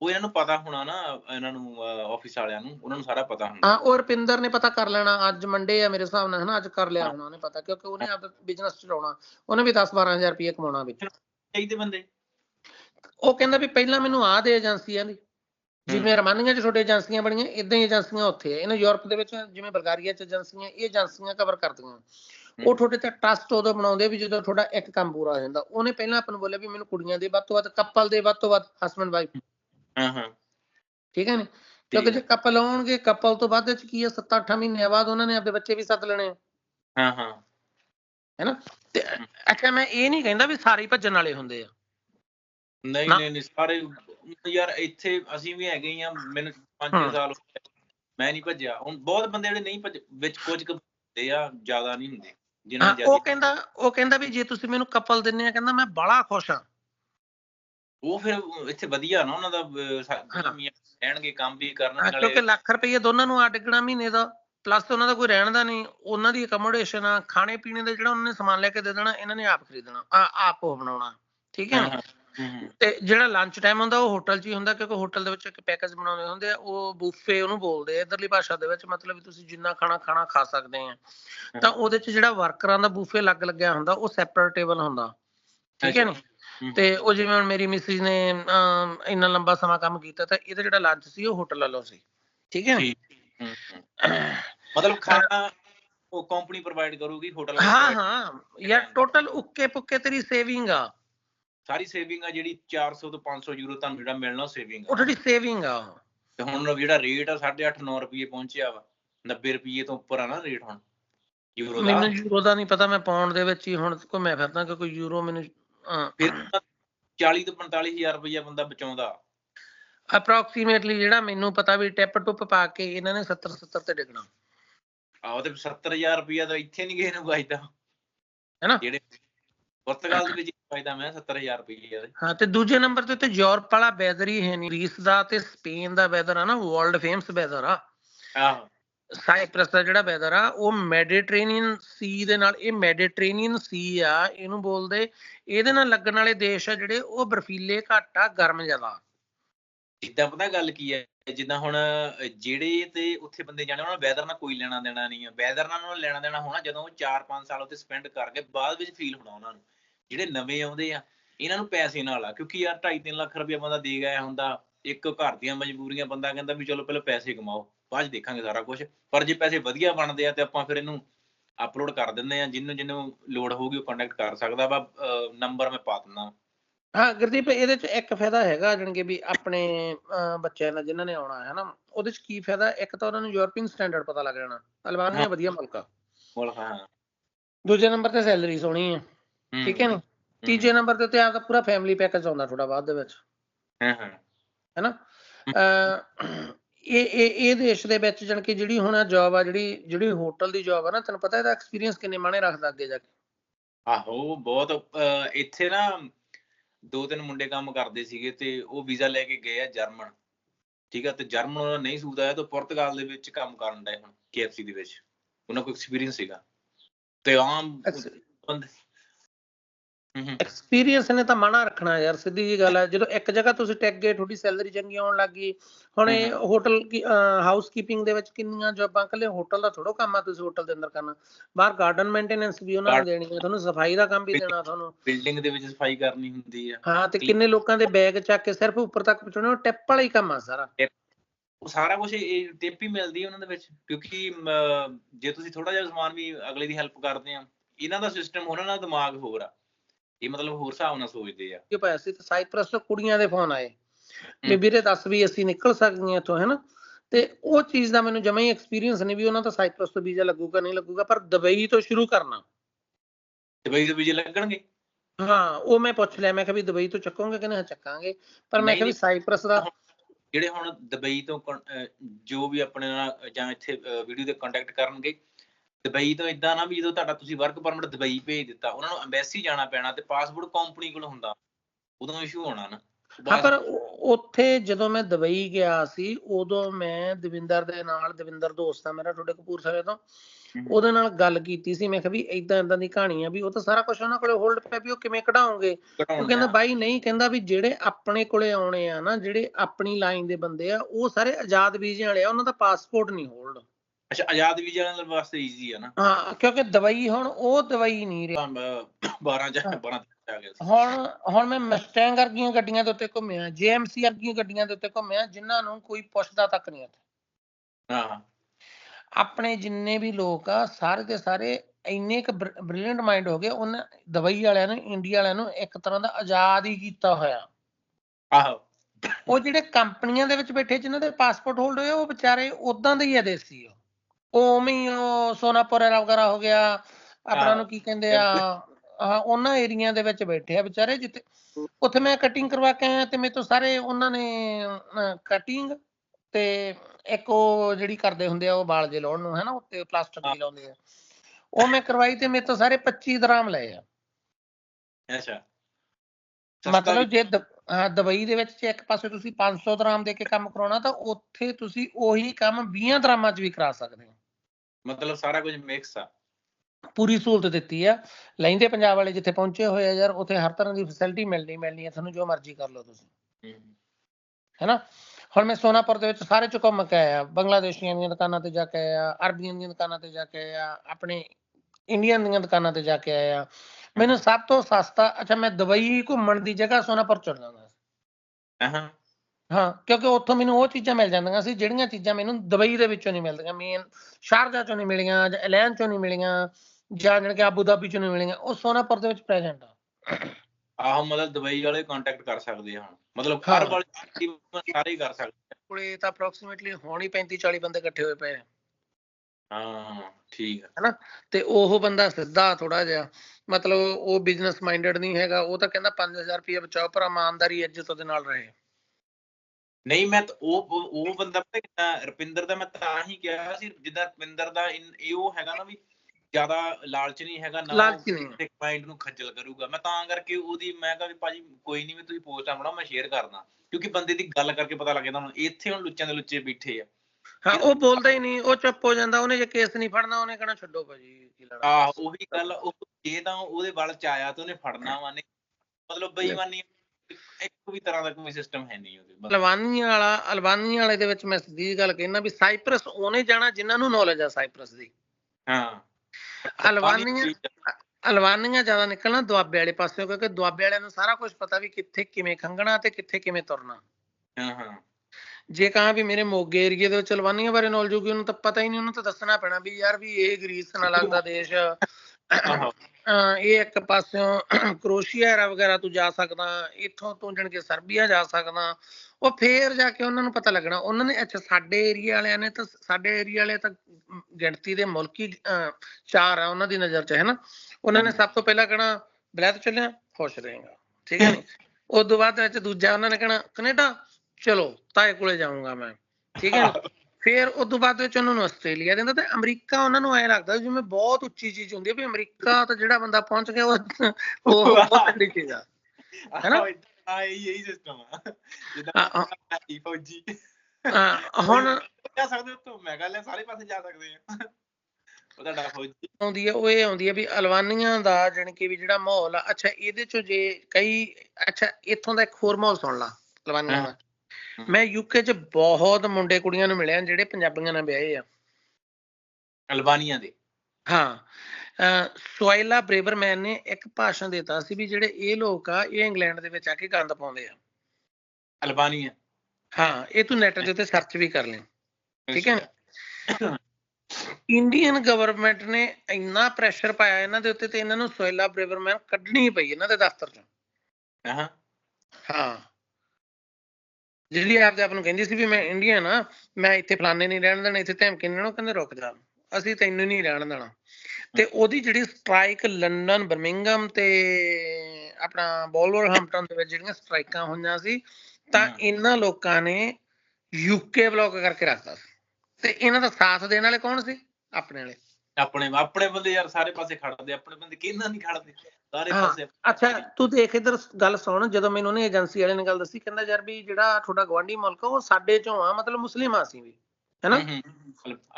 ਉਹ ਇਹਨਾਂ ਨੂੰ ਪਤਾ ਹੋਣਾ ਨਾ ਇਹਨਾਂ ਨੂੰ ਆਫਿਸ ਵਾਲਿਆਂ ਨੂੰ ਉਹਨਾਂ ਨੂੰ ਸਾਰਾ ਪਤਾ ਹੁੰਦਾ ਹਾਂ ਉਹ ਰਪਿੰਦਰ ਨੇ ਪਤਾ ਕਰ ਲੈਣਾ ਅੱਜ ਮੰਡੇ ਆ ਮੇਰੇ ਹਿਸਾਬ ਨਾਲ ਹਨਾ ਅੱਜ ਕਰ ਲਿਆ ਹੋਣਾ ਉਹਨੇ ਪਤਾ ਕਿਉਂਕਿ ਉਹਨੇ ਆਪਦਾ ਬਿਜ਼ਨਸ ਚਲਾਉਣਾ ਉਹਨੇ ਵੀ 10 12000 ਰੁਪਏ ਕਮਾਉਣਾ ਵਿੱਚ। ਚਾਹੀਦੇ ਬੰਦੇ। ਉਹ ਕਹਿੰਦਾ ਵੀ ਪਹਿਲਾਂ ਮੈਨੂੰ ਆਹ ਦੇ ਏਜੰਸੀਆਂ ਦੀ ਜਿਵੇਂ ਰਮਾਨੀਆਂ 'ਚ ਛੋਟੇ ਏਜੰਸੀਆਂ ਬਣੀਆਂ ਇਦਾਂ ਹੀ ਏਜੰਸੀਆਂ ਉੱਥੇ ਆ। ਇਹਨਾਂ ਯੂਰਪ ਦੇ ਵਿੱਚ ਜਿਵੇਂ ਬਲਗਾਰੀਆ 'ਚ ਏਜੰਸੀਆਂ ਇਹ ਏਜੰਸੀਆਂ ਕਵਰ ਕਰਦੀਆਂ। ਉਹ ਤੁਹਾਡੇ ਤੇ ਟਰਸਟ ਉਦੋਂ ਬਣਾਉਂਦੇ ਵੀ ਜਦੋਂ ਤੁਹਾਡਾ ਇੱਕ ਕੰਮ ਪੂਰਾ ਹੋ ਜਾਂਦਾ। ਉਹਨੇ ਪਹਿਲਾਂ ਆਪਾਂ ਨੂੰ ਬੋਲਿਆ ਵੀ ਮੈਨੂੰ ਕੁੜੀਆਂ ਦੇ ਵੱਧ ਤੋਂ ਵੱਧ ਕਪਲ ਦੇ ਵੱਧ ਤੋਂ ਵੱਧ ਹਸਬੰਡ ਵਾਈਫ ਹਾਂ ਹਾਂ। ਠੀਕ ਹੈ ਨੇ? ਕਿਉਂਕਿ ਜੇ ਕਪਲ ਆਉਣਗੇ ਕਪਲ ਤੋਂ ਬਾਅਦ ਵਿੱਚ ਕੀ ਹੈ 7-8 ਮਹੀਨਿਆਂ ਬਾਅਦ ਉਹਨਾਂ ਨੇ ਆਪਣੇ ਬੱਚੇ ਵੀ ਸੱਦ ਲੈਣੇ ਆ। ਹਾਂ ਹਾਂ। ਹੈਨਾ ਤੇ ਅੱਛਾ ਮੈਂ ਇਹ ਨਹੀਂ ਕਹਿੰਦਾ ਵੀ ਸਾਰੇ ਹੀ ਭੱਜਣ ਵਾਲੇ ਹੁੰਦੇ ਆ। ਨਹੀਂ ਨਾ। ਨਹੀਂ ਨਹੀਂ ਸਾਰੇ ਯਾਰ ਇੱਥੇ ਅਸੀਂ ਵੀ ਹੈਗੇ ਹੀ ਆ ਮੈਨੂੰ 5-6 ਹਾਂ। ਸਾਲ ਹੋ ਗਏ। ਮੈਂ ਨਹੀਂ ਭੱਜਿਆ। ਹੁਣ ਬਹੁਤ ਬੰਦੇ ਜਿਹੜੇ ਨਹੀਂ ਭੱਜ ਵਿੱਚ ਕੁਝ ਕੁ ਹੁੰਦੇ ਆ ਜ਼ਿਆਦਾ ਨਹੀਂ ਹੁੰਦੇ। ਜਿਨ੍ਹਾਂ ਨੇ ਉਹ ਜ਼ਿਆਦਾ ਕਹਿੰਦਾ ਉਹ ਕਹਿੰਦਾ ਵੀ ਜੇ ਤੁਸੀਂ ਮੈਨੂੰ ਕਪਲ ਦਿੰਨੇ ਆ ਕਹਿੰਦਾ ਮੈਂ ਬੜਾ ਖੁਸ਼ ਹਾਂ। ਉਹ ਫਿਰ ਇੱਥੇ ਵਧੀਆ ਨਾ ਉਹਨਾਂ ਦਾ ਰਹਿਣਗੇ ਕੰਮ ਵੀ ਕਰਨ ਹਾਂ, ਕਿਉਂਕਿ ਲੱਖ ਰੁਪਏ ਦੋਨਾਂ ਨੂੰ ਆ ਡਿੱਗਣਾ ਮਹੀਨੇ ਦਾ ਪਲੱਸ ਉਹਨਾਂ ਦਾ ਕੋਈ ਰਹਿਣ ਦਾ ਨਹੀਂ ਉਹਨਾਂ ਦੀ ਅਕਮੋਡੇਸ਼ਨ ਆ ਖਾਣੇ ਪੀਣੇ ਦਾ ਜਿਹੜਾ ਉਹਨਾਂ ਨੇ ਸਮਾਨ ਲੈ ਕੇ ਦੇ ਦੇਣਾ ਇਹਨਾਂ ਨੇ ਆਪ ਖਰੀਦਣਾ ਆ ਆਪ ਉਹ ਬਣਾਉਣਾ ਠੀਕ ਹੂੰ। ਤੇ ਜਿਹੜਾ ਲੰਚ ਟਾਈਮ ਹੁੰਦਾ ਉਹ ਹੋਟਲ 'ਚ ਹੀ ਹੁੰਦਾ ਕਿਉਂਕਿ ਹੋਟਲ ਦੇ ਵਿੱਚ ਇੱਕ ਪੈਕੇਜ ਬਣਾਉਂਦੇ ਹੁੰਦੇ ਆ ਉਹ ਬੂਫੇ ਉਹਨੂੰ ਬੋਲਦੇ ਆ ਇਧਰਲੀ ਭਾਸ਼ਾ ਦੇ ਵਿੱਚ ਮਤਲਬ ਵੀ ਤੁਸੀਂ ਜਿੰਨਾ ਖਾਣਾ ਖਾਣਾ ਖਾ ਸਕਦੇ ਆ। ਤਾਂ ਉਹਦੇ 'ਚ ਜਿਹੜਾ ਵਰਕਰਾਂ ਦਾ ਬੂਫੇ ਲੱਗ ਲੱਗਿਆ ਹੁੰਦਾ ਉਹ ਸੈਪਰੇਟ ਟੇਬਲ ਹੁੰਦਾ। ਠੀਕ ਹੈ ਨੀ। ਤੇ ਉਹ ਜਿਵੇਂ ਹੁਣ ਮੇਰੀ ਮਿਸਿਸ ਨੇ ਇੰਨਾ ਲੰਬਾ ਸਮਾਂ ਕੰਮ ਕੀਤਾ ਤਾਂ ਇਹਦਾ ਜਿਹੜਾ ਲੰਚ ਸੀ ਉਹ ਹੋਟਲ ਵੱਲੋਂ ਸੀ। ਠੀਕ ਨੀ? ਹੂੰ। ਮਤਲਬ ਖਾਣਾ ਉਹ ਕੰਪਨੀ ਪ੍ਰੋਵਾਈਡ ਕਰੂਗੀ ਹੋਟਲ ਹਾਂ ਹਾਂ। ਯਾਰ ਟੋਟਲ ਉੱਕੇ ਪੁੱਕੇ ਤੇਰੀ ਸੇਵਿੰਗ ਆ। ਸਾਰੀ ਸੇਵਿੰਗ ਆ ਜਿਹੜੀ 400 ਤੋਂ 500 ਯੂਰੋ ਤੁਹਾਨੂੰ ਜਿਹੜਾ ਮਿਲਣਾ ਸੇਵਿੰਗ ਉਹ ਤੁਹਾਡੀ ਸੇਵਿੰਗ ਆ। ਤੇ ਹੁਣ ਜਿਹੜਾ ਰੇਟ ਆ 8.5 9 ਰੁਪਏ ਪਹੁੰਚਿਆ ਵਾ। 90 ਰੁਪਏ ਤੋਂ ਉੱਪਰ ਆ ਨਾ ਰੇਟ ਹੁਣ। ਯੂਰੋ ਦਾ। ਮੈਨੂੰ ਯੂਰੋ ਦਾ ਨਹੀਂ ਪਤਾ ਮੈਂ ਪਾਉਂਡ ਦੇ ਵਿੱਚ ਹੀ ਹੁਣ ਘੁੰਮਿਆ ਫਿਰਦਾ ਕਿ ਕੋਈ ਯੂਰੋ ਮੈਨੂੰ ਫਿਰ 40 ਤੋਂ 45 ਹਜ਼ਾਰ ਰੁਪਏ ਬੰਦਾ ਬਚਾਉਂਦਾ। ਅਪਰੋਕਸੀਮੇਟਲੀ ਜਿਹੜਾ ਮੈਨੂੰ ਪਤਾ ਵੀ ਟਿਪ ਟੁੱਪ ਪਾ ਕੇ ਇਹਨਾਂ ਨੇ 70 70 ਤੇ ਡਿੱਗਣਾ। ਆਹ ਤੇ 70000 ਰੁਪਏ ਤਾਂ ਇੱਥੇ ਨਹੀਂ ਕਿਸੇ ਨੂੰ ਬਚਦਾ। ਹੈਨਾ? ਜਿਹੜੇ ਪੁਰਤਗਾਲ ਦੇ ਵਿੱਚ ਬਚਦਾ ਮੈਂ 70000 ਰੁਪਏ ਦੇ। ਹਾਂ ਤੇ ਦੂਜੇ ਨੰਬਰ ਤੇ ਉੱਤੇ ਯੂਰਪ ਵਾਲਾ ਵੈਦਰ ਹੀ ਹੈ ਨਹੀਂ। ਗ੍ਰੀਸ ਦਾ ਤੇ ਸਪੇਨ ਦਾ ਵੈਦਰ ਆ ਨਾ ਵਰਲਡ ਫੇਮਸ ਵੈਦਰ ਆ। ਆਹੋ। ਸਾਈਪ੍ਰਸ ਦਾ ਜਿਹੜਾ ਵੈਦਰ ਆ ਉਹ ਮੈਡੀਟਰੇਨੀਅਨ ਸੀ ਦੇ ਨਾਲ ਇਹ ਮੈਡੀਟਰੇਨੀਅਨ ਸੀ ਆ ਇਹਨੂੰ ਬੋਲਦੇ। ਇਹਦੇ ਨਾਲ ਲੱਗਣ ਵਾਲੇ ਦੇਸ਼ ਆ ਜਿਹੜੇ ਉਹ ਬਰਫੀਲੇ ਘੱਟ ਆ ਗਰਮ ਜ਼ਿਆਦਾ ਜਿੱਦਾਂ ਪਤਾ ਗੱਲ ਕੀ ਹੈ ਜਿੱਦਾਂ ਹੁਣ ਜਿਹੜੇ ਤੇ ਉੱਥੇ ਬੰਦੇ ਜਾਣੇ ਉਹਨਾਂ ਵੈਦਰ ਨਾਲ ਕੋਈ ਲੈਣਾ ਦੇਣਾ ਨਹੀਂ ਹੈ ਵੈਦਰ ਨਾਲ ਉਹਨਾਂ ਨੂੰ ਲੈਣਾ ਦੇਣਾ ਹੋਣਾ ਜਦੋਂ ਉਹ 4-5 ਸਾਲ ਉੱਥੇ ਸਪੈਂਡ ਕਰਕੇ ਬਾਅਦ ਵਿੱਚ ਫੀਲ ਹੋਣਾ ਉਹਨਾਂ ਨੂੰ। ਜਿਹੜੇ ਨਵੇਂ ਆਉਂਦੇ ਆ ਇਹਨਾਂ ਨੂੰ ਪੈਸੇ ਨਾਲ ਆ ਕਿਉਂਕਿ ਯਾਰ 2.5-3 ਲੱਖ ਰੁਪਏ ਬੰਦਾ ਦੇ ਗਿਆ ਹੁੰਦਾ ਇੱਕ ਘਰ ਦੀਆਂ ਮਜਬੂਰੀਆਂ ਬੰਦਾ ਕਹਿੰਦਾ ਵੀ ਚਲੋ ਪਹਿਲਾਂ ਪੈਸੇ ਕਮਾਓ ਬਾਅਦ ਦੇਖਾਂਗੇ ਸਾਰਾ ਕੁਝ ਪਰ ਜੇ ਪੈਸੇ ਵਧੀਆ ਬਣਦੇ ਆ ਤੇ ਆਪਾਂ ਫਿਰ ਇਹਨੂੰ ਅਪਲੋਡ ਕਰ ਦਿੰਦੇ ਆ ਜਿੰਨੂੰ ਜਿੰਨੂੰ ਲੋੜ ਹੋਊਗੀ ਉਹ ਕੰਟੈਕਟ ਕਰ ਸਕਦਾ ਵਾ ਨੰਬਰ ਮੈਂ ਪਾ ਦਿੰਦਾ। ਹਾਂ ਗੁਰਦੀਪ ਇਹਦੇ ਚ ਇੱਕ ਫਾਇਦਾ ਹੈਗਾ ਜਾਣੀ ਕਿ ਵੀ ਆਪਣੇ ਬੱਚਿਆਂ ਨਾਲ ਜਿਨ੍ਹਾਂ ਨੇ ਆਉਣਾ ਹੈ ਨਾ ਉਹਦੇ ਚ ਕੀ ਫਾਇਦਾ ਇੱਕ ਤਾਂ ਉਹਨਾਂ ਨੂੰ ਯੂਰਪੀਅਨ ਸਟੈਂਡਰਡ ਪਤਾ ਲੱਗ ਜਾਣਾ ਅਲਬਾਨੀਆ। ਵਧੀਆ ਮੁਲਕ ਆ ਮੁਲਕ ਹਾਂ ਦੂਜੇ ਨੰਬਰ ਤੇ ਸੈਲਰੀ ਸੋਹਣੀ ਹੂੰ, ਠੀਕ ਹੈ ਨੀ? ਤੀਜੇ ਨੰਬਰ ਤੇ ਤੇ ਆਪਦਾ ਪੂਰਾ ਫੈਮਿਲੀ ਪੈਕੇਜ ਆਉਂਦਾ ਥੋੜਾ ਬਾਅਦ ਦੇ ਵਿੱਚ। ਹਾਂ ਹਾਂ। ਹੈਨਾ ਇਹ ਇਹ ਇਹ ਦੇਸ਼ ਦੇ ਵਿੱਚ ਜਾਣੀ ਕਿ ਜਿਹੜੀ ਹੁਣ ਜੌਬ ਆ ਜਿਹੜੀ ਜਿਹੜੀ ਹੋਟਲ ਦੀ ਜੌਬ ਆ ਨਾ ਤੈਨੂੰ ਪਤਾ ਇਹਦਾ ਐਕਸਪੀਰੀਅੰਸ ਕਿੰਨੇ ਮਾਣੇ ਰੱਖਦਾ ਅੱਗੇ ਜਾ ਕੇ? ਆਹੋ ਬਹੁਤ ਇੱਥੇ ਨਾ ਦੋ ਤਿੰਨ ਮੁੰਡੇ ਕੰਮ ਕਰਦੇ ਸੀਗੇ ਤੇ ਉਹ ਵੀਜ਼ਾ ਲੈ ਕੇ ਗਏ ਆ ਜਰਮਨ। ਠੀਕ ਆ ਤੇ ਜਰਮਨ ਉਹਨਾਂ ਨੂੰ ਨਹੀਂ ਸੂਤ ਆਇਆ ਤੇ ਪੁਰਤਗਾਲ ਦੇ ਵਿੱਚ ਕੰਮ ਕਰਨ ਡਏ ਹੁਣ KFC ਦੇ ਵਿੱਚ। ਉਹਨਾਂ ਕੋਲ ਐਕਸਪੀਰੀਅੰਸ ਸੀਗਾ। ਤੇ ਆਮ ਬੰਦੇ ਐਕਸਪੀਰੀਅੰਸ ਨੇ ਤਾਂ ਮਾਣਾ ਰੱਖਣਾ ਯਾਰ ਸਿੱਧੀ ਜੀ ਗੱਲ ਹੈ। ਜਦੋਂ ਇੱਕ ਜਗ੍ਹਾ ਤੁਸੀਂ ਟਿਕ ਗਏ ਤੁਹਾਡੀ ਸੈਲਰੀ ਚੰਗੀ ਆਉਣ ਲੱਗ ਗਈ। ਹੁਣ ਇਹ ਹੋਟਲ ਹਾਊਸ ਕੀਪਿੰਗ ਦੇ ਵਿੱਚ ਕਿੰਨੀਆਂ ਜੌਬਾਂ ਕੱਲੇ ਹੋਟਲ ਦਾ ਥੋੜੋ ਕੰਮ ਆ ਤੁਸੀਂ ਹੋਟਲ ਦੇ ਅੰਦਰ ਕਰਨਾ। ਬਾਹਰ ਗਾਰਡਨ ਮੇਨਟੇਨੈਂਸ ਵੀ ਉਹਨਾਂ ਨੂੰ ਦੇਣੀ ਹੈ ਤੁਹਾਨੂੰ ਸਫ਼ਾਈ ਦਾ ਕੰਮ ਵੀ ਦੇਣਾ ਤੁਹਾਨੂੰ। ਬਿਲਡਿੰਗ ਦੇ ਵਿੱਚ ਸਫ਼ਾਈ ਕਰਨੀ ਹੁੰਦੀ ਆ। ਹਾਂ ਤੇ ਕਿੰਨੇ ਲੋਕਾਂ ਦੇ ਬੈਗ ਚੱਕ ਕੇ ਸਿਰਫ ਉੱਪਰ ਤੱਕ ਪਹੁੰਚਾਉਣੇ ਉਹ ਟਿਪ ਵਾਲਾ ਹੀ ਕੰਮ ਆ ਸਾਰਾ। ਉਹ ਸਾਰਾ ਕੁਝ ਇਹ ਟਿਪ ਹੀ ਮਿਲਦੀ ਉਹਨਾਂ ਦੇ ਵਿੱਚ ਕਿਉਂਕਿ ਜੇ ਤੁਸੀਂ ਥੋੜਾ ਜਿਹਾ ਸਮਾਨ ਵੀ ਅਗਲੇ ਦੀ ਹੈਲਪ ਕਰਦੇ ਆ ਇਹਨਾਂ ਦਾ ਸਿਸਟਮ ਉਹਨਾਂ ਦਾ ਦਿਮਾਗ ਹੋਰ ਆ। ਇਹ ਮਤਲਬ ਹੋਰ ਹਿਸਾਬ ਨਾਲ ਸੋਚਦੇ ਆ। ਕਿ ਪਾਇਆ ਸੀ ਤੇ ਸਾਈਪ੍ਰਸ ਤੋਂ ਕੁੜੀਆਂ ਦੇ ਫੋਨ ਆਏ। ਹਮ। ਵੀਰੇ ਦੱਸ ਵੀ ਅਸੀਂ ਨਿਕਲ ਸਕਦੀਆਂ ਇੱਥੋਂ ਹੈਨਾ? ਤੇ ਉਹ ਚੀਜ਼ ਦਾ ਮੈਨੂੰ ਜਮਾ ਹੀ ਐਕਸਪੀਰੀਅੰਸ ਨਹੀਂ ਵੀ ਉਹਨਾਂ ਦਾ ਸਾਈਪ੍ਰਸ ਤੋਂ ਵੀਜ਼ਾ ਲੱਗੂਗਾ ਨਹੀਂ ਲੱਗੂਗਾ ਪਰ ਦੁਬਈ ਤੋਂ ਸ਼ੁਰੂ ਕਰਨਾ। ਦੁਬਈ ਦੇ ਵੀਜ਼ੇ ਲੱਗਣਗੇ? ਹਾਂ ਉਹ ਮੈਂ ਪੁੱਛ ਲਿਆ ਮੈਂ ਕਿਹਾ ਵੀ ਦੁਬਈ ਤੋਂ ਚੱਕੋਗੇ ਕਿ ਨਹੀਂ? ਚੱਕਾਂਗੇ। ਪਰ ਮੈਂ ਕਿਹਾ ਵੀ। ਸਾਈਪ੍ਰਸ ਦਾ ਜਿਹੜੇ ਹੁਣ ਦੁਬਈ ਤੋਂ ਜੋ ਵੀ ਆਪਣੇ ਨਾਲ ਜਾਂ ਇੱਥੇ ਵੀਡੀਓ ਤੇ ਕੰਟੈਕਟ ਕਰਨਗੇ ਦੁਬਈ ਤੋਂ ਇਦਾਂ ਨਾ ਵੀ ਜਦੋਂ ਤੁਹਾਡਾ ਤੁਸੀਂ ਵਰਕ ਪਰਮਿਟ ਦੁਬਈ ਭੇਜ ਦਿੱਤਾ ਉਹਨਾਂ ਨੂੰ ਐਮਬੈਸੀ ਜਾਣਾ ਪੈਣਾ ਤੇ ਪਾਸਪੋਰਟ ਕੰਪਨੀ ਕੋਲ ਹੁੰਦਾ ਉਦੋਂ ਇਸ਼ੂ ਹੋਣਾ ਨਾ। ਹਾਂ ਪਰ ਉੱਥੇ ਜਦੋਂ ਮੈਂ ਦੁਬਈ ਗਿਆ ਸੀ ਉਦੋਂ ਮੈਂ ਦਵਿੰਦਰ ਦੇ ਨਾਲ ਦਵਿੰਦਰ ਦੋਸਤ ਆ ਮੇਰਾ ਤੁਹਾਡੇ ਕਪੂਰਥਲੇ ਤੋਂ ਉਹਦੇ ਨਾਲ ਗੱਲ ਕੀਤੀ ਸੀ ਮੈਂ ਕਿਹਾ ਵੀ ਇਦਾਂ ਇਦਾਂ ਦੀ ਕਹਾਣੀ ਆ ਵੀ ਉਹ ਤਾਂ ਸਾਰਾ ਕੁਝ ਉਹਨਾਂ ਕੋਲੇ ਹੋਲਡ ਪਿਆ ਵੀ ਉਹ ਕਿਵੇਂ ਕਢਾਉਂਗੇ ਉਹ ਕਹਿੰਦਾ ਬਾਈ ਨਹੀਂ ਕਹਿੰਦਾ ਵੀ ਜਿਹੜੇ ਆਪਣੇ ਕੋਲੇ ਆਉਣੇ ਆ ਨਾ ਜਿਹੜੇ ਆਪਣੀ ਲਾਈਨ ਦੇ ਬੰਦੇ ਆ ਉਹ ਸਾਰੇ ਆਜ਼ਾਦ ਵੀਜ਼ੇ ਵਾਲੇ ਆ ਉਹਨਾਂ ਦਾ ਪਾਸਪੋਰਟ ਨਹੀਂ ਹੋਲਡ ਅੱਛਾ ਆਜ਼ਾਦ ਵੀਜ਼ੇ ਵਾਲਿਆਂ ਵਾਸਤੇ ਈਜ਼ੀ ਆ ਨਾ। ਹਾਂ ਕਿਉਂਕਿ ਦਵਾਈ ਹੁਣ ਉਹ ਦਵਾਈ ਨਹੀਂ ਰਹੀ। ਤਾਂ 12 ਜਾਂ 12 ਆ ਗਿਆ ਸੀ। ਹੁਣ ਹੁਣ ਮੈਂ ਮਸਟੈਂਗ ਵਰਗੀਆਂ ਗੱਡੀਆਂ ਦੇ ਉੱਤੇ ਘੁੰਮਿਆ ਜੀਐਮਸੀ ਵਰਗੀਆਂ ਗੱਡੀਆਂ ਦੇ ਉੱਤੇ ਘੁੰਮਿਆ ਜਿਨ੍ਹਾਂ ਨੂੰ ਕੋਈ ਪੁੱਛਦਾ ਤੱਕ ਨਹੀਂ ਉੱਥੇ। ਹਾਂ। ਆਪਣੇ ਜਿੰਨੇ ਵੀ ਲੋਕ ਆ ਸਾਰੇ ਦੇ ਸਾਰੇ ਇੰਨੇ ਕ ਬ੍ਰਿਲੀਅੰਟ ਮਾਈਂਡ ਹੋ ਗਏ ਉਹਨਾਂ ਦਵਾਈ ਵਾਲਿਆਂ ਨੂੰ ਇੰਡੀਆ ਵਾਲਿਆਂ ਨੂੰ ਇੱਕ ਤਰ੍ਹਾਂ ਦਾ ਆਜ਼ਾਦ ਹੀ ਕੀਤਾ ਹੋਇਆ। ਆਹੋ। ਉਹ ਜਿਹੜੇ ਕੰਪਨੀਆਂ ਦੇ ਵਿੱਚ ਬੈਠੇ ਜਿਨ੍ਹਾਂ ਦੇ ਪਾਸਪੋਰਟ ਹੋਲਡ ਹੋਏ ਉਹ ਵਿਚਾਰੇ ਉਦਾਂ ਦੇ ਹੀ ਆ ਦੇਸੀ ਉਹ ਉਵੇਂ ਹੀ ਉਹ ਸੋਨਾਪੁਰ ਵਗੈਰਾ ਹੋ ਗਿਆ ਆਪਣਾ ਹਾਂ। ਨੂੰ ਕੀ ਕਹਿੰਦੇ ਆ ਆਹ ਉਹਨਾਂ ਏਰੀਆ ਦੇ ਵਿੱਚ ਬੈਠੇ ਆ ਵਿਚਾਰੇ ਜਿੱਥੇ ਉੱਥੇ ਮੈਂ ਕਟਿੰਗ ਕਰਵਾ ਕੇ ਆਇਆ ਤੇ ਮੇਰੇ ਤੋਂ ਸਾਰੇ ਉਹਨਾਂ ਨੇ ਕਟਿੰਗ ਤੇ ਇੱਕ ਉਹ ਜਿਹੜੀ ਕਰਦੇ ਹੁੰਦੇ ਆ ਉਹ ਵਾਲ ਜੇ ਲਾਉਣ ਨੂੰ ਹੈ ਨਾ ਉੱਤੇ ਪਲਾਸਟਿਕ ਦੀ ਲਾਉਂਦੇ ਆ। ਉਹ ਮੈਂ ਕਰਵਾਈ ਤੇ ਮੇਰੇ ਤੋਂ ਸਾਰੇ 25 ਦਰਾਮ ਲਏ ਆ। ਅੱਛਾ। ਮਤਲਬ ਜੇ ਹਾਂ ਦੁਬਈ ਦੇ ਵਿੱਚ ਜੇ ਇੱਕ ਪਾਸੇ ਤੁਸੀਂ 500 ਦਰਾਮ ਦੇ ਕੇ ਕੰਮ ਕਰਾਉਣਾ ਤਾਂ ਉੱਥੇ ਤੁਸੀਂ ਉਹੀ ਕੰਮ 20 ਦਰਾਮਾਂ 'ਚ ਵੀ ਕਰਾ ਸਕਦੇ ਹੋ। ਮਤਲਬ ਸਾਰਾ ਕੁਝ ਮਿਕਸ ਆ। ਪੂਰੀ ਸਹੂਲਤ ਦਿੱਤੀ ਆ। ਲੈਂਦੇ ਪੰਜਾਬ ਵਾਲੇ ਜਿੱਥੇ ਪਹੁੰਚੇ ਹੋਏ ਆ ਯਾਰ ਉੱਥੇ ਹਰ ਤਰ੍ਹਾਂ ਦੀ ਫੈਸਿਲਿਟੀ ਮਿਲਣੀ ਮਿਲਣੀ ਆ। ਤੁਹਾਨੂੰ ਜੋ ਮਰਜ਼ੀ ਕਰ ਲਓ ਤੁਸੀਂ। ਹੈਨਾ? ਹੁਣ ਮੈਂ ਸੋਨਾਪੁਰ ਦੇ ਵਿੱਚ ਸਾਰੇ ਚ ਘੁੰਮ ਕੇ ਆਇਆ। ਬੰਗਲਾਦੇਸ਼ੀਆਂ ਦੀਆਂ ਦੁਕਾਨਾਂ ਤੇ ਜਾ ਕੇ ਆਇਆ ਅਰਬੀਆਂ ਦੀਆਂ ਦੁਕਾਨਾਂ ਤੇ ਜਾ ਕੇ ਆਇਆ ਆਪਣੇ ਇੰਡੀਅਨ ਦੀਆਂ ਦੁਕਾਨਾਂ ਤੇ ਜਾ ਕੇ ਆਇਆ। ਮੈਨੂੰ ਸਭ ਤੋਂ ਸਸਤਾ ਅੱਛਾ ਮੈਂ ਦੁਬਈ ਘੁੰਮਣ ਦੀ ਜਗ੍ਹਾ ਸੋਨਾਪੁਰ ਚੜ ਜਾਂਦਾ। ਹਾਂ ਹਾਂ ਕਿਉਂਕਿ ਉੱਥੋਂ ਮੈਨੂੰ ਉਹ ਚੀਜ਼ਾਂ ਮਿਲ ਜਾਂਦੀਆਂ ਸੀ ਜਿਹੜੀਆਂ ਚੀਜ਼ਾਂ ਮੈਨੂੰ ਦੁਬਈ ਦੇ ਵਿੱਚੋਂ ਨਹੀਂ ਮਿਲਦੀਆਂ ਮੇਨ ਸ਼ਾਰਜਾ ਚੋਂ ਨਹੀਂ ਮਿਲੀਆਂ ਜਾਂ ਐਲੈਨ ਚੋਂ ਨਹੀਂ ਮਿਲੀਆਂ ਜਾਂ ਜਾਣੀ ਕਿ ਆਬੂ ਧਾਬੀ ਚੋਂ ਨਹੀਂ ਮਿਲੀਆਂ ਉਹ ਸੋਨਾਪੁਰ ਦੇ ਵਿੱਚ ਪ੍ਰੈਜ਼ੈਂਟ ਆ। ਆਹੋ ਮਤਲਬ ਦੁਬਈ ਵਾਲੇ ਕੰਟੈਕਟ ਕਰ ਸਕਦੇ ਹੁਣ। ਮਤਲਬ ਹਾਂ। ਹਰ ਵਾਲੇ ਸਾਰੇ ਹੀ ਕਰ ਸਕਦੇ ਕੋਲੇ ਤਾਂ ਅਪਰੋਕਸੀਮੇਟਲੀ ਹੁਣ ਹੀ 35 40 ਬੰਦੇ ਇਕੱਠੇ ਹੋਏ ਪਏ। ਹਾਂ ਠੀਕ ਆ। ਤੇ ਉਹ ਬੰਦਾ ਸਿੱਧਾ ਥੋੜਾ ਜਿਹਾ ਮਤਲਬ ਉਹ ਬਿਜ਼ਨਸ ਮਾਈਂਡਡ ਨਹੀਂ ਹੈਗਾ ਉਹ ਤਾਂ ਕਹਿੰਦਾ 5000 ਰੁਪਏ ਬਚਾਓ ਪਰ ਇਮਾਨਦਾਰੀ ਇੱਜ਼ਤ ਉਹਦੇ ਨਾਲ ਰਹੇ। ਨਹੀਂ ਮੈਂ ਤਾਂ ਉਹ ਉਹ- ਬੰਦਾ ਪਤਾ ਕਿੰਨਾ ਰੁਪਿੰਦਰ ਦਾ ਮੈਂ ਤਾਂ ਹੀ ਕਿਹਾ ਸੀ ਜਿੱਦਾਂ ਰੁਪਿੰਦਰ ਦਾ ਇਹ ਉਹ ਹੈਗਾ ਨਾ ਵੀ ਜ਼ਿਆਦਾ ਲਾਲਚ ਨਹੀਂ ਹੈਗਾ ਨਾ ਲਾਲਚੀ ਨਹੀਂ। ਇੱਕ ਮਾਈਂਡ ਨੂੰ ਖੱਜਲ ਕਰੂਗਾ। ਮੈਂ ਤਾਂ ਕਰਕੇ ਉਹਦੀ ਮੈਂ ਕਿਹਾ ਵੀ ਭਾਜੀ ਕੋਈ ਨਹੀਂ ਵੀ ਤੁਸੀਂ ਪੋਸਟਾਂ ਬਣਾਓ ਮੈਂ ਸ਼ੇਅਰ ਕਰਦਾ। ਕਿਉਂਕਿ ਬੰਦੇ ਦੀ ਗੱਲ ਕਰਕੇ ਪਤਾ ਲੱਗ ਜਾਂਦਾ ਹੁਣ ਇੱਥੇ ਹੁਣ ਲੁੱਚਾਂ ਦੇ ਲੁੱਚੇ ਬੈਠੇ ਆ। ਹਾਂ ਉਹ ਬੋਲਦਾ ਹੀ ਨਹੀਂ ਉਹ ਚੁੱਪ ਹੋ ਜਾਂਦਾ ਉਹਨੇ ਜੇ ਕੇਸ ਨਹੀਂ ਫੜਨਾ ਉਹਨੇ ਕਹਿਣਾ ਛੱਡੋ ਭਾਜੀ ਕੀ ਲੜਾਈ ਆਹ ਉਹੀ ਗੱਲ ਉਹ ਜੇ ਤਾਂ ਉਹਦੇ ਵੱਲ ਚ ਆਇਆ ਤਾਂ ਉਹਨੇ ਫੜਨਾ ਵਾ ਨਹੀਂ ਮਤਲਬ ਬੇਈਮਾਨੀ ਇੱਕ ਵੀ ਤਰ੍ਹਾਂ ਦਾ ਕੋਈ ਸਿਸਟਮ ਹੈ ਨਹੀਂ ਉਹਦੇ ਅਲਬਾਨੀਆ ਵਾਲਾ ਅਲਬਾਨੀਆ ਵਾਲੇ ਦੇ ਵਿੱਚ ਮੈਂ ਸਿੱਧੀ ਗੱਲ ਕਹਿਣਾ ਵੀ ਸਾਈਪਰਸ ਉਹਨੇ ਜਾਣਾ ਜਿਨ੍ਹਾਂ ਨੂੰ ਨੌਲੇਜ ਆ ਸਾਈਪਰਸ ਦੀ। ਹਾਂ। ਅਲਬਾਨੀਆ ਅਲਬਾਨੀਆ ਜ਼ਿਆਦਾ ਨਿਕਲਣਾ ਦੁਆਬੇ ਵਾਲੇ ਪਾਸਿਓਂ ਕਿਉਂਕਿ ਦੁਆਬੇ ਵਾਲਿਆਂ ਨੂੰ ਸਾਰਾ ਕੁਝ ਪਤਾ ਵੀ ਕਿੱਥੇ ਕਿਵੇਂ ਖੰਗਣਾ ਤੇ ਕਿੱਥੇ ਕਿਵੇਂ ਤੁਰਨਾ। ਹਾਂ ਹਾਂ। ਜੇ ਕਹਾਂ ਵੀ ਮੇਰੇ ਮੋਗੇ ਏਰੀਏ ਦੇ ਵਿੱਚ ਅਲਬਾਨੀਆ ਬਾਰੇ ਨੌਲੇਜ ਹੋਊਗੀ ਉਹਨੂੰ ਤਾਂ ਪਤਾ ਹੀ ਨਹੀਂ ਉਹਨੂੰ ਤਾਂ ਦੱਸਣਾ ਪੈਣਾ ਵੀ ਯਾਰ ਵੀ ਇਹ ਗ੍ਰੀਸ ਨਾਲ ਲੱਗਦਾ ਦੇਸ਼। ਇਹ ਇੱਕ ਪਾਸਿਓਂ ਕਰੋਸ਼ੀਆ ਰਾ ਵਗੈਰਾ ਤੂੰ ਜਾ ਸਕਦਾ ਇੱਥੋਂ ਤੂੰ ਜਣ ਕੇ ਸਰਬੀਆ ਜਾ ਸਕਦਾ ਉਹ ਫੇਰ ਜਾ ਕੇ ਉਹਨਾਂ ਨੂੰ ਪਤਾ ਲੱਗਣਾ ਉਹਨਾਂ ਨੇ ਅੱਛਾ ਸਾਡੇ ਏਰੀਆ ਵਾਲਿਆਂ ਨੇ ਤਾਂ ਸਾਡੇ ਏਰੀਆ ਵਾਲੇ ਤਾਂ ਗਿਣਤੀ ਦੇ ਮੁਲਕ ਚਾਰ ਆ ਉਹਨਾਂ ਦੀ ਨਜ਼ਰ 'ਚ ਹੈ ਨਾ? ਉਹਨਾਂ ਨੇ ਸਭ ਤੋਂ ਪਹਿਲਾਂ ਕਹਿਣਾ ਬਲੈਤ ਚੱਲਿਆ ਖੁਸ਼ ਰਹੇਗਾ ਠੀਕ ਹੈ ਉਸ ਤੋਂ ਬਾਅਦ ਵਿੱਚ ਦੂਜਾ ਉਹਨਾਂ ਨੇ ਕਹਿਣਾ ਕੈਨੇਡਾ ਚਲੋ ਤਾਏ ਕੋਲੇ ਜਾਊਂਗਾ ਮੈਂ ਠੀਕ ਹੈ? ਫਿਰ ਉਸ ਤੋਂ ਬਾਅਦ ਵਿੱਚ ਉਹਨਾਂ ਨੂੰ ਆਸਟ੍ਰੇਲੀਆ ਦਿੰਦਾ ਤੇ ਅਮਰੀਕਾ ਉਹਨਾਂ ਨੂੰ ਐ ਲੱਗਦਾ ਜਿਵੇਂ ਬਹੁਤ ਉੱਚੀ ਚੀਜ਼ ਹੁੰਦੀ ਹੈ ਵੀ ਅਮਰੀਕਾ ਤਾਂ ਜਿਹੜਾ ਬੰਦਾ ਪਹੁੰਚ ਗਿਆ ਉਹ ਉਹ ਬਹੁਤ ਵੱਡੀ ਚੀਜ਼ ਆ ਹੈਨਾ? ਆ ਇਹ ਇਹੀ ਸਿਸਟਮ ਆ। ਜਿੱਦਾਂ ਫੌਜੀ। ਹੁਣ ਜਾ ਸਕਦੇ ਹੋ ਮੈਂ ਗੱਲ ਸਾਰੇ ਪਾਸੇ ਜਾ ਸਕਦੇ ਆ। ਉਹ ਤੁਹਾਡਾ ਫੌਜੀ। ਆਉਂਦੀ ਹੈ ਉਹ ਇਹ ਆਉਂਦੀ ਹੈ ਵੀ ਅਲਵਾਨੀਆਂ ਦਾ ਜਾਣੀ ਕਿ ਵੀ ਜਿਹੜਾ ਮਾਹੌਲ ਆ ਅੱਛਾ ਇਹਦੇ ਚੋਂ ਜੇ ਕਈ ਅੱਛਾ ਇੱਥੋਂ ਦਾ ਇੱਕ ਹੋਰ ਮਾਹੌਲ ਸੁਣ ਲਾ ਅਲਵਾਨੀਆਂ ਦਾ। ਮੈਂ ਯੂਕੇ 'ਚ ਬਹੁਤ ਮੁੰਡੇ ਕੁੜੀਆਂ ਨੂੰ ਮਿਲਿਆ ਜਿਹੜੇ ਪੰਜਾਬੀਆਂ ਨਾਲ ਵਿਆਹੇ ਆ। ਅਲਬਾਨੀਆ ਦੇ। ਹਾਂ। ਸੋਇਲਾ ਬ੍ਰੇਵਰਮੈਨ ਨੇ ਇੱਕ ਭਾਸ਼ਣ ਦਿੱਤਾ ਸੀ ਵੀ ਜਿਹੜੇ ਇਹ ਲੋਕ ਆ ਇਹ ਇੰਗਲੈਂਡ ਦੇ ਵਿੱਚ ਆ ਕੇ ਗੰਦ ਪਾਉਂਦੇ ਆ। ਅਲਬਾਨੀਆ। ਹਾਂ ਇਹ ਤੂੰ ਨੈਟ ਦੇ ਉੱਤੇ ਸਰਚ ਵੀ ਕਰ ਲੈ। ਠੀਕ ਹੈ। ਇੰਡੀਅਨ ਗਵਰਨਮੈਂਟ ਨੇ ਇੰਨਾ ਪ੍ਰੈਸ਼ਰ ਪਾਇਆ ਇਹਨਾਂ ਦੇ ਉੱਤੇ ਤੇ ਇਹਨਾਂ ਨੂੰ ਸੋਇਲਾ ਬ੍ਰੇਵਰਮੈਨ ਕੱਢਣੀ ਪਈ ਇਹਨਾਂ ਦੇ ਦਫ਼ਤਰ ਚੋਂ। ਹਾਂ। ਹਾਂ। ਜਿਹੜੀ ਆਪਦੇ ਆਪ ਨੂੰ ਕਹਿੰਦੀ ਸੀ ਵੀ ਮੈਂ ਇੰਡੀਅਨ ਆ ਮੈਂ ਇੱਥੇ ਫਲਾਣੇ ਨਹੀਂ ਰਹਿਣ ਦੇਣਾ ਇੱਥੇ ਧਮਕੀ ਨਹੀਂ ਦੇਣਾ ਕਹਿੰਦੇ ਰੁਕ ਜਾ ਅਸੀਂ ਤੈਨੂੰ ਨਹੀਂ ਰਹਿਣ ਦੇਣਾ। ਤੇ ਉਹਦੀ ਜਿਹੜੀ ਸਟ੍ਰਾਈਕ ਲੰਡਨ ਬਰਮਿੰਗਮ ਤੇ ਆਪਣਾ ਬੋਲਵਰਹੈਂਪਟਨ ਦੇ ਵਿੱਚ ਜਿਹੜੀਆਂ ਸਟ੍ਰਾਈਕਾਂ ਹੋਈਆਂ ਸੀ ਤਾਂ। ਇਹਨਾਂ ਲੋਕਾਂ ਨੇ ਯੂਕੇ ਬਲੌਕ ਕਰਕੇ ਰੱਖਤਾ ਸੀ। ਤੇ ਇਹਨਾਂ ਦਾ ਸਾਥ ਦੇਣ ਵਾਲੇ ਕੌਣ ਸੀ? ਆਪਣੇ ਵਾਲੇ। ਆਪਣੇ ਆਪਣੇ ਬੰਦੇ ਯਾਰ ਸਾਰੇ ਪਾਸੇ ਖੜਦੇ ਆਪਣੇ ਬੰਦੇ ਕਿਹਨਾਂ ਨਹੀਂ ਖੜਦੇ? ਸਾਰੇ ਹਾਂ। ਪਾਸੇ ਅੱਛਾ ਤੂੰ ਦੇਖ ਇਧਰ ਗੱਲ ਸੁਣ ਜਦੋਂ ਮੈਨੂੰ ਉਹਨੇ ਏਜੰਸੀ ਵਾਲੇ ਨੇ ਗੱਲ ਦੱਸੀ ਕਹਿੰਦਾ ਯਾਰ ਵੀ ਜਿਹੜਾ ਤੁਹਾਡਾ ਗਵਾਂਢੀ ਮੁਲਕ ਉਹ ਸਾਡੇ ਚੋਂ ਆ ਮਤਲਬ ਮੁਸਲਿਮ ਆ ਅਸੀਂ ਵੀ ਹੈਨਾ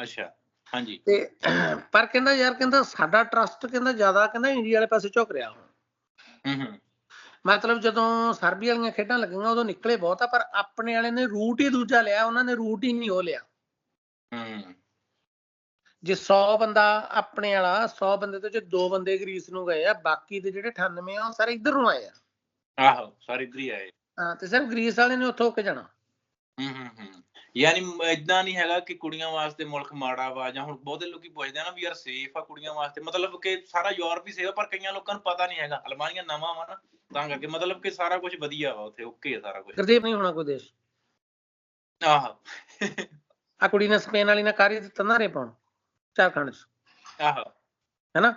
ਅੱਛਾ ਹਾਂਜੀ। ਤੇ ਪਰ ਕਹਿੰਦਾ ਯਾਰ ਕਹਿੰਦਾ ਸਾਡਾ ਟਰਸਟ ਕਹਿੰਦਾ ਜ਼ਿਆਦਾ ਕਹਿੰਦਾ ਇੰਡੀਆ ਵਾਲੇ ਪਾਸੇ ਝੁਕ ਰਿਹਾ ਹੁਣ। ਹੂੰ ਹੂੰ। ਮਤਲਬ ਜਦੋਂ ਸਰਬੀ ਵਾਲੀਆਂ ਖੇਡਾਂ ਲੱਗੀਆਂ ਉਦੋਂ ਨਿਕਲੇ ਬਹੁਤ ਆ ਪਰ ਆਪਣੇ ਵਾਲੇ ਨੇ ਰੂਟ ਹੀ ਦੂਜਾ ਲਿਆ ਉਹਨਾਂ ਨੇ ਰੂਟ ਹੀ ਨਹੀਂ ਉਹ ਲਿਆ। ਹੂੰ। ਜੇ 100 ਬੰਦਾ ਆਪਣੇ ਵਾਲਾ 100 ਬੰਦੇ ਤੋਂ ਜੇ ਦੋ ਬੰਦੇ ਗ੍ਰੀਸ ਨੂੰ ਗਏ ਆ ਬਾਕੀ ਦੇ ਜਿਹੜੇ 98 ਆ ਉਹ ਸਾਰੇ ਇੱਧਰ ਨੂੰ ਆਏ ਆ। ਆਹੋ ਸਾਰੇ ਇੱਧਰ ਹੀ ਆਏ। ਹਾਂ ਤੇ ਸਿਰਫ ਗ੍ਰੀਸ ਵਾਲੇ ਨੇ ਉੱਥੋਂ ਹੋ ਕੇ ਜਾਣਾ। ਹੂੰ ਹੂੰ ਹੂੰ। ਯਾਨੀ ਇਦਾਂ ਨਹੀਂ ਹੈਗਾ ਕਿ ਕੁੜੀਆਂ ਵਾਸਤੇ ਮੁਲਕ ਮਾੜਾ ਵਾ ਜਾਂ ਹੁਣ ਬਹੁਤੇ ਲੋਕੀ ਪੁੱਛਦੇ ਆ ਨਾ ਵੀ ਯਾਰ ਸੇਫ ਆ ਕੁੜੀਆਂ ਵਾਸਤੇ। ਮਤਲਬ ਕਿ ਸਾਰਾ ਯੂਰਪ ਹੀ ਸੇਫ ਪਰ ਕਈਆਂ ਲੋਕਾਂ ਨੂੰ ਪਤਾ ਨਹੀਂ ਹੈਗਾ। ਅਲਮਾਨੀਆਂ ਨਵਾਂ ਵਾ ਨਾ ਤਾਂ ਕਰਕੇ ਮਤਲਬ ਕਿ ਸਾਰਾ ਕੁਝ ਵਧੀਆ ਵਾ ਉੱਥੇ ਓਕੇ ਆ ਸਾਰਾ ਕੁਝ ਗੁਰਦੀਪ ਨਹੀਂ ਹੋਣਾ ਕੋਈ ਦੇਸ਼। ਆਹ। ਆ ਕੁੜੀ ਨੇ ਸਪੇਨ ਵਾਲੀ ਨੇ ਕਰ ਹੀ ਦਿੱਤਾ ਨਾ ਰੇ ਪਾਉਣ। ਝਾਰਖੰਡ ਚ। ਆਹ। ਹੈਨਾ?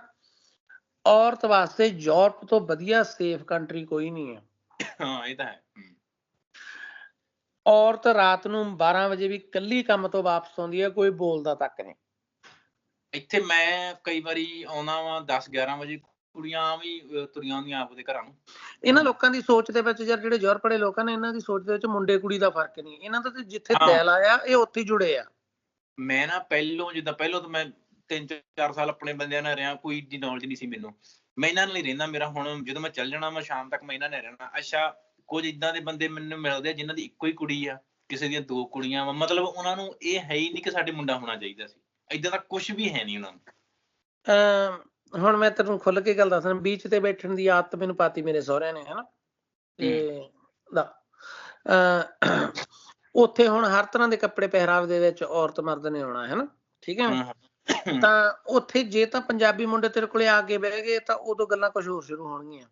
ਔਰਤ ਵਾਸਤੇ ਯੂਰਪ ਤੋਂ ਵਧੀਆ ਸੇਫ ਕੰਟਰੀ ਕੋਈ ਨਹੀਂ ਹੈ। ਹਾਂ ਇਹ ਤਾਂ ਹੈ। ਔਰਤ ਰਾਤ ਨੂੰ 12 ਵਜੇ ਵੀ ਇਕੱਲੀ ਕੰਮ ਤੋਂ ਵਾਪਸ ਆਉਂਦੀ ਹੈ ਕੋਈ ਬੋਲਦਾ ਤੱਕ ਨਹੀਂ। ਇੱਥੇ ਮੈਂ ਕਈ ਵਾਰੀ ਆਉਣਾ ਵਾ 10 11 ਵਜੇ ਕੁੜੀਆਂ ਵੀ ਤੁਰੀਆਂ ਹੁੰਦੀਆਂ ਆਪਦੇ ਘਰਾਂ ਨੂੰ। ਇਹਨਾਂ ਲੋਕਾਂ ਦੀ ਸੋਚ ਦੇ ਵਿੱਚ ਯਾਰ ਜਿਹੜੇ ਯੂਰਪ ਵਾਲੇ ਲੋਕਾਂ ਨੇ ਇਹਨਾਂ ਦੀ ਸੋਚ ਦੇ ਵਿੱਚ ਮੁੰਡੇ ਕੁੜੀ ਦਾ ਫ਼ਰਕ ਨਹੀਂ। ਇਹਨਾਂ ਦਾ ਤੇ ਜਿੱਥੇ। ਦਿਲ ਆਇਆ ਇਹ ਉੱਥੇ ਜੁੜੇ ਆ। ਮੈਂ ਨਾ ਪਹਿਲੋਂ ਜਿੱਦਾਂ ਪਹਿਲੋਂ ਤਾਂ ਮੈਂ 3-4 ਸਾਲ ਆਪਣੇ ਬੰਦਿਆਂ ਨਾਲ ਰਿਹਾ ਕੋਈ ਦੀ ਨੌਲੇਜ ਨਹੀਂ ਸੀ ਮੈਨੂੰ। ਮੈਂ ਇਹਨਾਂ ਨਾਲ ਹੀ ਰਹਿੰਦਾ ਮੇਰਾ ਹੁਣ ਜਦੋਂ ਮੈਂ ਚੱਲ ਜਾਣਾ ਮੈਂ ਸ਼ਾਮ ਤੱਕ ਮੈਂ ਇਹਨਾਂ ਨਾਲ ਰਹਿਣਾ। ਅੱਛਾ ਕੁਝ ਇਦਾਂ ਦੇ ਬੰਦੇ ਮੈਨੂੰ ਮਿਲਦੇ ਆ ਜਿਨ੍ਹਾਂ ਦੀ ਇੱਕੋ ਹੀ ਕੁੜੀ ਆ ਕਿਸੇ ਦੀਆਂ ਦੋ ਕੁੜੀਆਂ ਵਾ। ਮਤਲਬ ਉਹਨਾਂ ਨੂੰ ਇਹ ਹੈ ਹੀ ਨਹੀਂ ਕਿ ਸਾਡੇ ਮੁੰਡਾ ਹੋਣਾ ਚਾਹੀਦਾ ਸੀ। ਇਦਾਂ ਦਾ ਕੁਝ ਵੀ ਹੈ ਨਹੀਂ ਉਹਨਾਂ ਨੂੰ। ਹੁਣ ਮੈਂ ਤੈਨੂੰ ਖੁੱਲ ਕੇ ਗੱਲ ਦੱਸਣਾ ਬੀਚ ਤੇ ਬੈਠਣ ਦੀ ਆਦਤ ਮੈਨੂੰ ਪਾਤੀ ਮੇਰੇ ਸਹੁਰਿਆਂ ਨੇ ਹੈਨਾ? ਤੇ ਦਾ ਉੱਥੇ ਹੁਣ ਹਰ ਤਰ੍ਹਾਂ ਦੇ ਕੱਪੜੇ ਪਹਿਰਾਵੇ ਦੇ ਵਿੱਚ ਔਰਤ ਮਰਦ ਨੇ ਆਉਣਾ ਹੈਨਾ ਠੀਕ ਹੈ? ਹਾਂ। ਤਾਂ ਉੱਥੇ ਜੇ ਤਾਂ ਪੰਜਾਬੀ ਮੁੰਡੇ ਤੇਰੇ ਕੋਲੇ ਆ ਕੇ ਬਹਿ ਗਏ ਤਾਂ ਉਦੋਂ ਗੱਲਾਂ ਕੁਝ ਹੋਰ ਸ਼ੁਰੂ ਹੋਣਗੀਆਂ।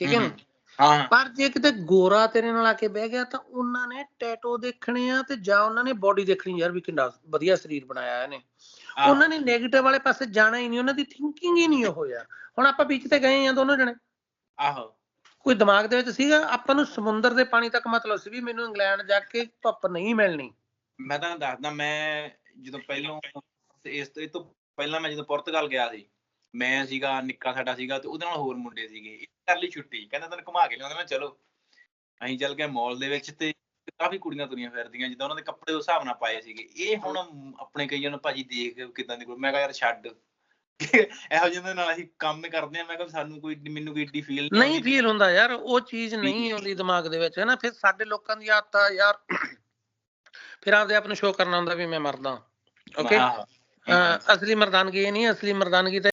ਠੀਕ ਹੈ ਨਾ? ਹਾਂ ਪਰ ਜੇ ਕਿਤੇ ਗੋਰਾ ਤੇਰੇ ਨਾਲ ਆ ਕੇ ਬਹਿ ਗਿਆ ਤਾਂ ਉਹਨਾਂ ਨੇ ਟੈਟੋ ਦੇਖਣੇ ਆ ਤੇ ਜਾਂ ਉਹਨਾਂ ਨੇ ਬਾਡੀ ਦੇਖਣੀ ਯਾਰ ਵੀ ਕਿੰਨਾ ਵਧੀਆ ਸਰੀਰ ਬਣਾਇਆ ਇਹਨੇ। ਉਹਨਾਂ ਨੇ 네ਗੇਟਿਵ ਵਾਲੇ ਪਾਸੇ ਜਾਣਾ ਹੀ ਨਹੀਂ ਉਹਨਾਂ ਦੀ ਥਿੰਕਿੰਗ ਹੀ ਨਹੀਂ ਉਹ ਯਾਰ। ਹੁਣ ਆਪਾਂ ਬੀਚ ਤੇ ਗਏ ਆ ਦੋਨੋਂ ਜਣੇ। ਆਹੋ। ਕੋਈ ਦਿਮਾਗ ਦੇ ਵਿੱਚ ਸੀਗਾ? ਆਪਾਂ ਨੂੰ ਸਮੁੰਦਰ ਦੇ ਪਾਣੀ ਤੱਕ ਮਤਲਬ ਸੀ ਵੀ ਮੈਨੂੰ ਇੰਗਲੈਂਡ ਜਾ ਕੇ ਧੁੱਪ ਨਹੀਂ ਮਿਲਣੀ। ਮੈਂ ਤਾਂ ਦੱਸਦਾ, ਮੈਂ ਜਦੋਂ ਪਹਿਲੋਂ ਇਸ ਤੋਂ ਇਹ ਤੋਂ ਪਹਿਲਾਂ ਮੈਂ ਜਦੋਂ ਪੁਰਤਗਾਲ ਗਿਆ ਸੀ, ਮੈਂ ਸੀਗਾ, ਨਿੱਕਾ ਸਾਡਾ ਸੀਗਾ ਤੇ ਉਹਦੇ ਨਾਲ ਹੋਰ ਮੁੰਡੇ ਸੀਗੇ। ਕਰ ਲਈ ਛੁੱਟੀ, ਕਹਿੰਦਾ ਤੈਨੂੰ ਘੁਮਾ ਕੇ ਲਿਆਉਂਦਾ, ਮੈਂ ਚਲੋ। ਅਸੀਂ ਚੱਲ ਗਏ ਮਾਲ ਦੇ ਵਿੱਚ ਤੇ ਕਾਫੀ ਕੁੜੀਆਂ ਤੁਰੀਆਂ ਫਿਰਦੀਆਂ, ਜਿੱਦਾਂ ਉਹਨਾਂ ਦੇ ਕੱਪੜੇ ਉਸ ਹਿਸਾਬ ਨਾਲ ਪਾਏ ਸੀਗੇ। ਇਹ ਹੁਣ ਆਪਣੇ ਕਈਆਂ ਨੂੰ ਭਾਜੀ ਦੇਖ ਕਿਦਾਂ ਦੀ ਮੈਂ ਕਿਹਾ ਯਾਰ ਛੱਡ। ਇਹੋ ਜਿਹੇ ਨਾਲ ਅਸੀਂ ਕੰਮ ਕਰਦੇ ਆ ਮੈਂ ਕਿਹਾ ਸਾਨੂੰ ਕੋਈ ਮੈਨੂੰ ਕੋਈ ਏਡੀ ਫੀਲ ਨਹੀਂ ਫੀਲ ਹੁੰਦਾ ਯਾਰ ਉਹ ਚੀਜ਼ ਨਹੀਂ ਆਉਂਦੀ ਦਿਮਾਗ ਦੇ ਵਿੱਚ ਹੈ ਨਾ? ਫਿਰ ਸਾਡੇ ਲੋਕਾਂ ਦੀ ਆਦਤ ਆ ਯਾਰ ਫਿਰ ਆਪਦੇ ਆਪ ਨੂੰ ਸ਼ੋਅ ਕਰਨਾ ਹੁੰਦਾ ਵੀ ਮੈਂ ਮਰਦਾ। ਓਕੇ ਅਸਲੀ ਮਰਦਾਨਗੀ ਇਹ ਨਹੀਂ ਅਸਲੀ ਮਰਦਾਨਗੀ ਤਾਂ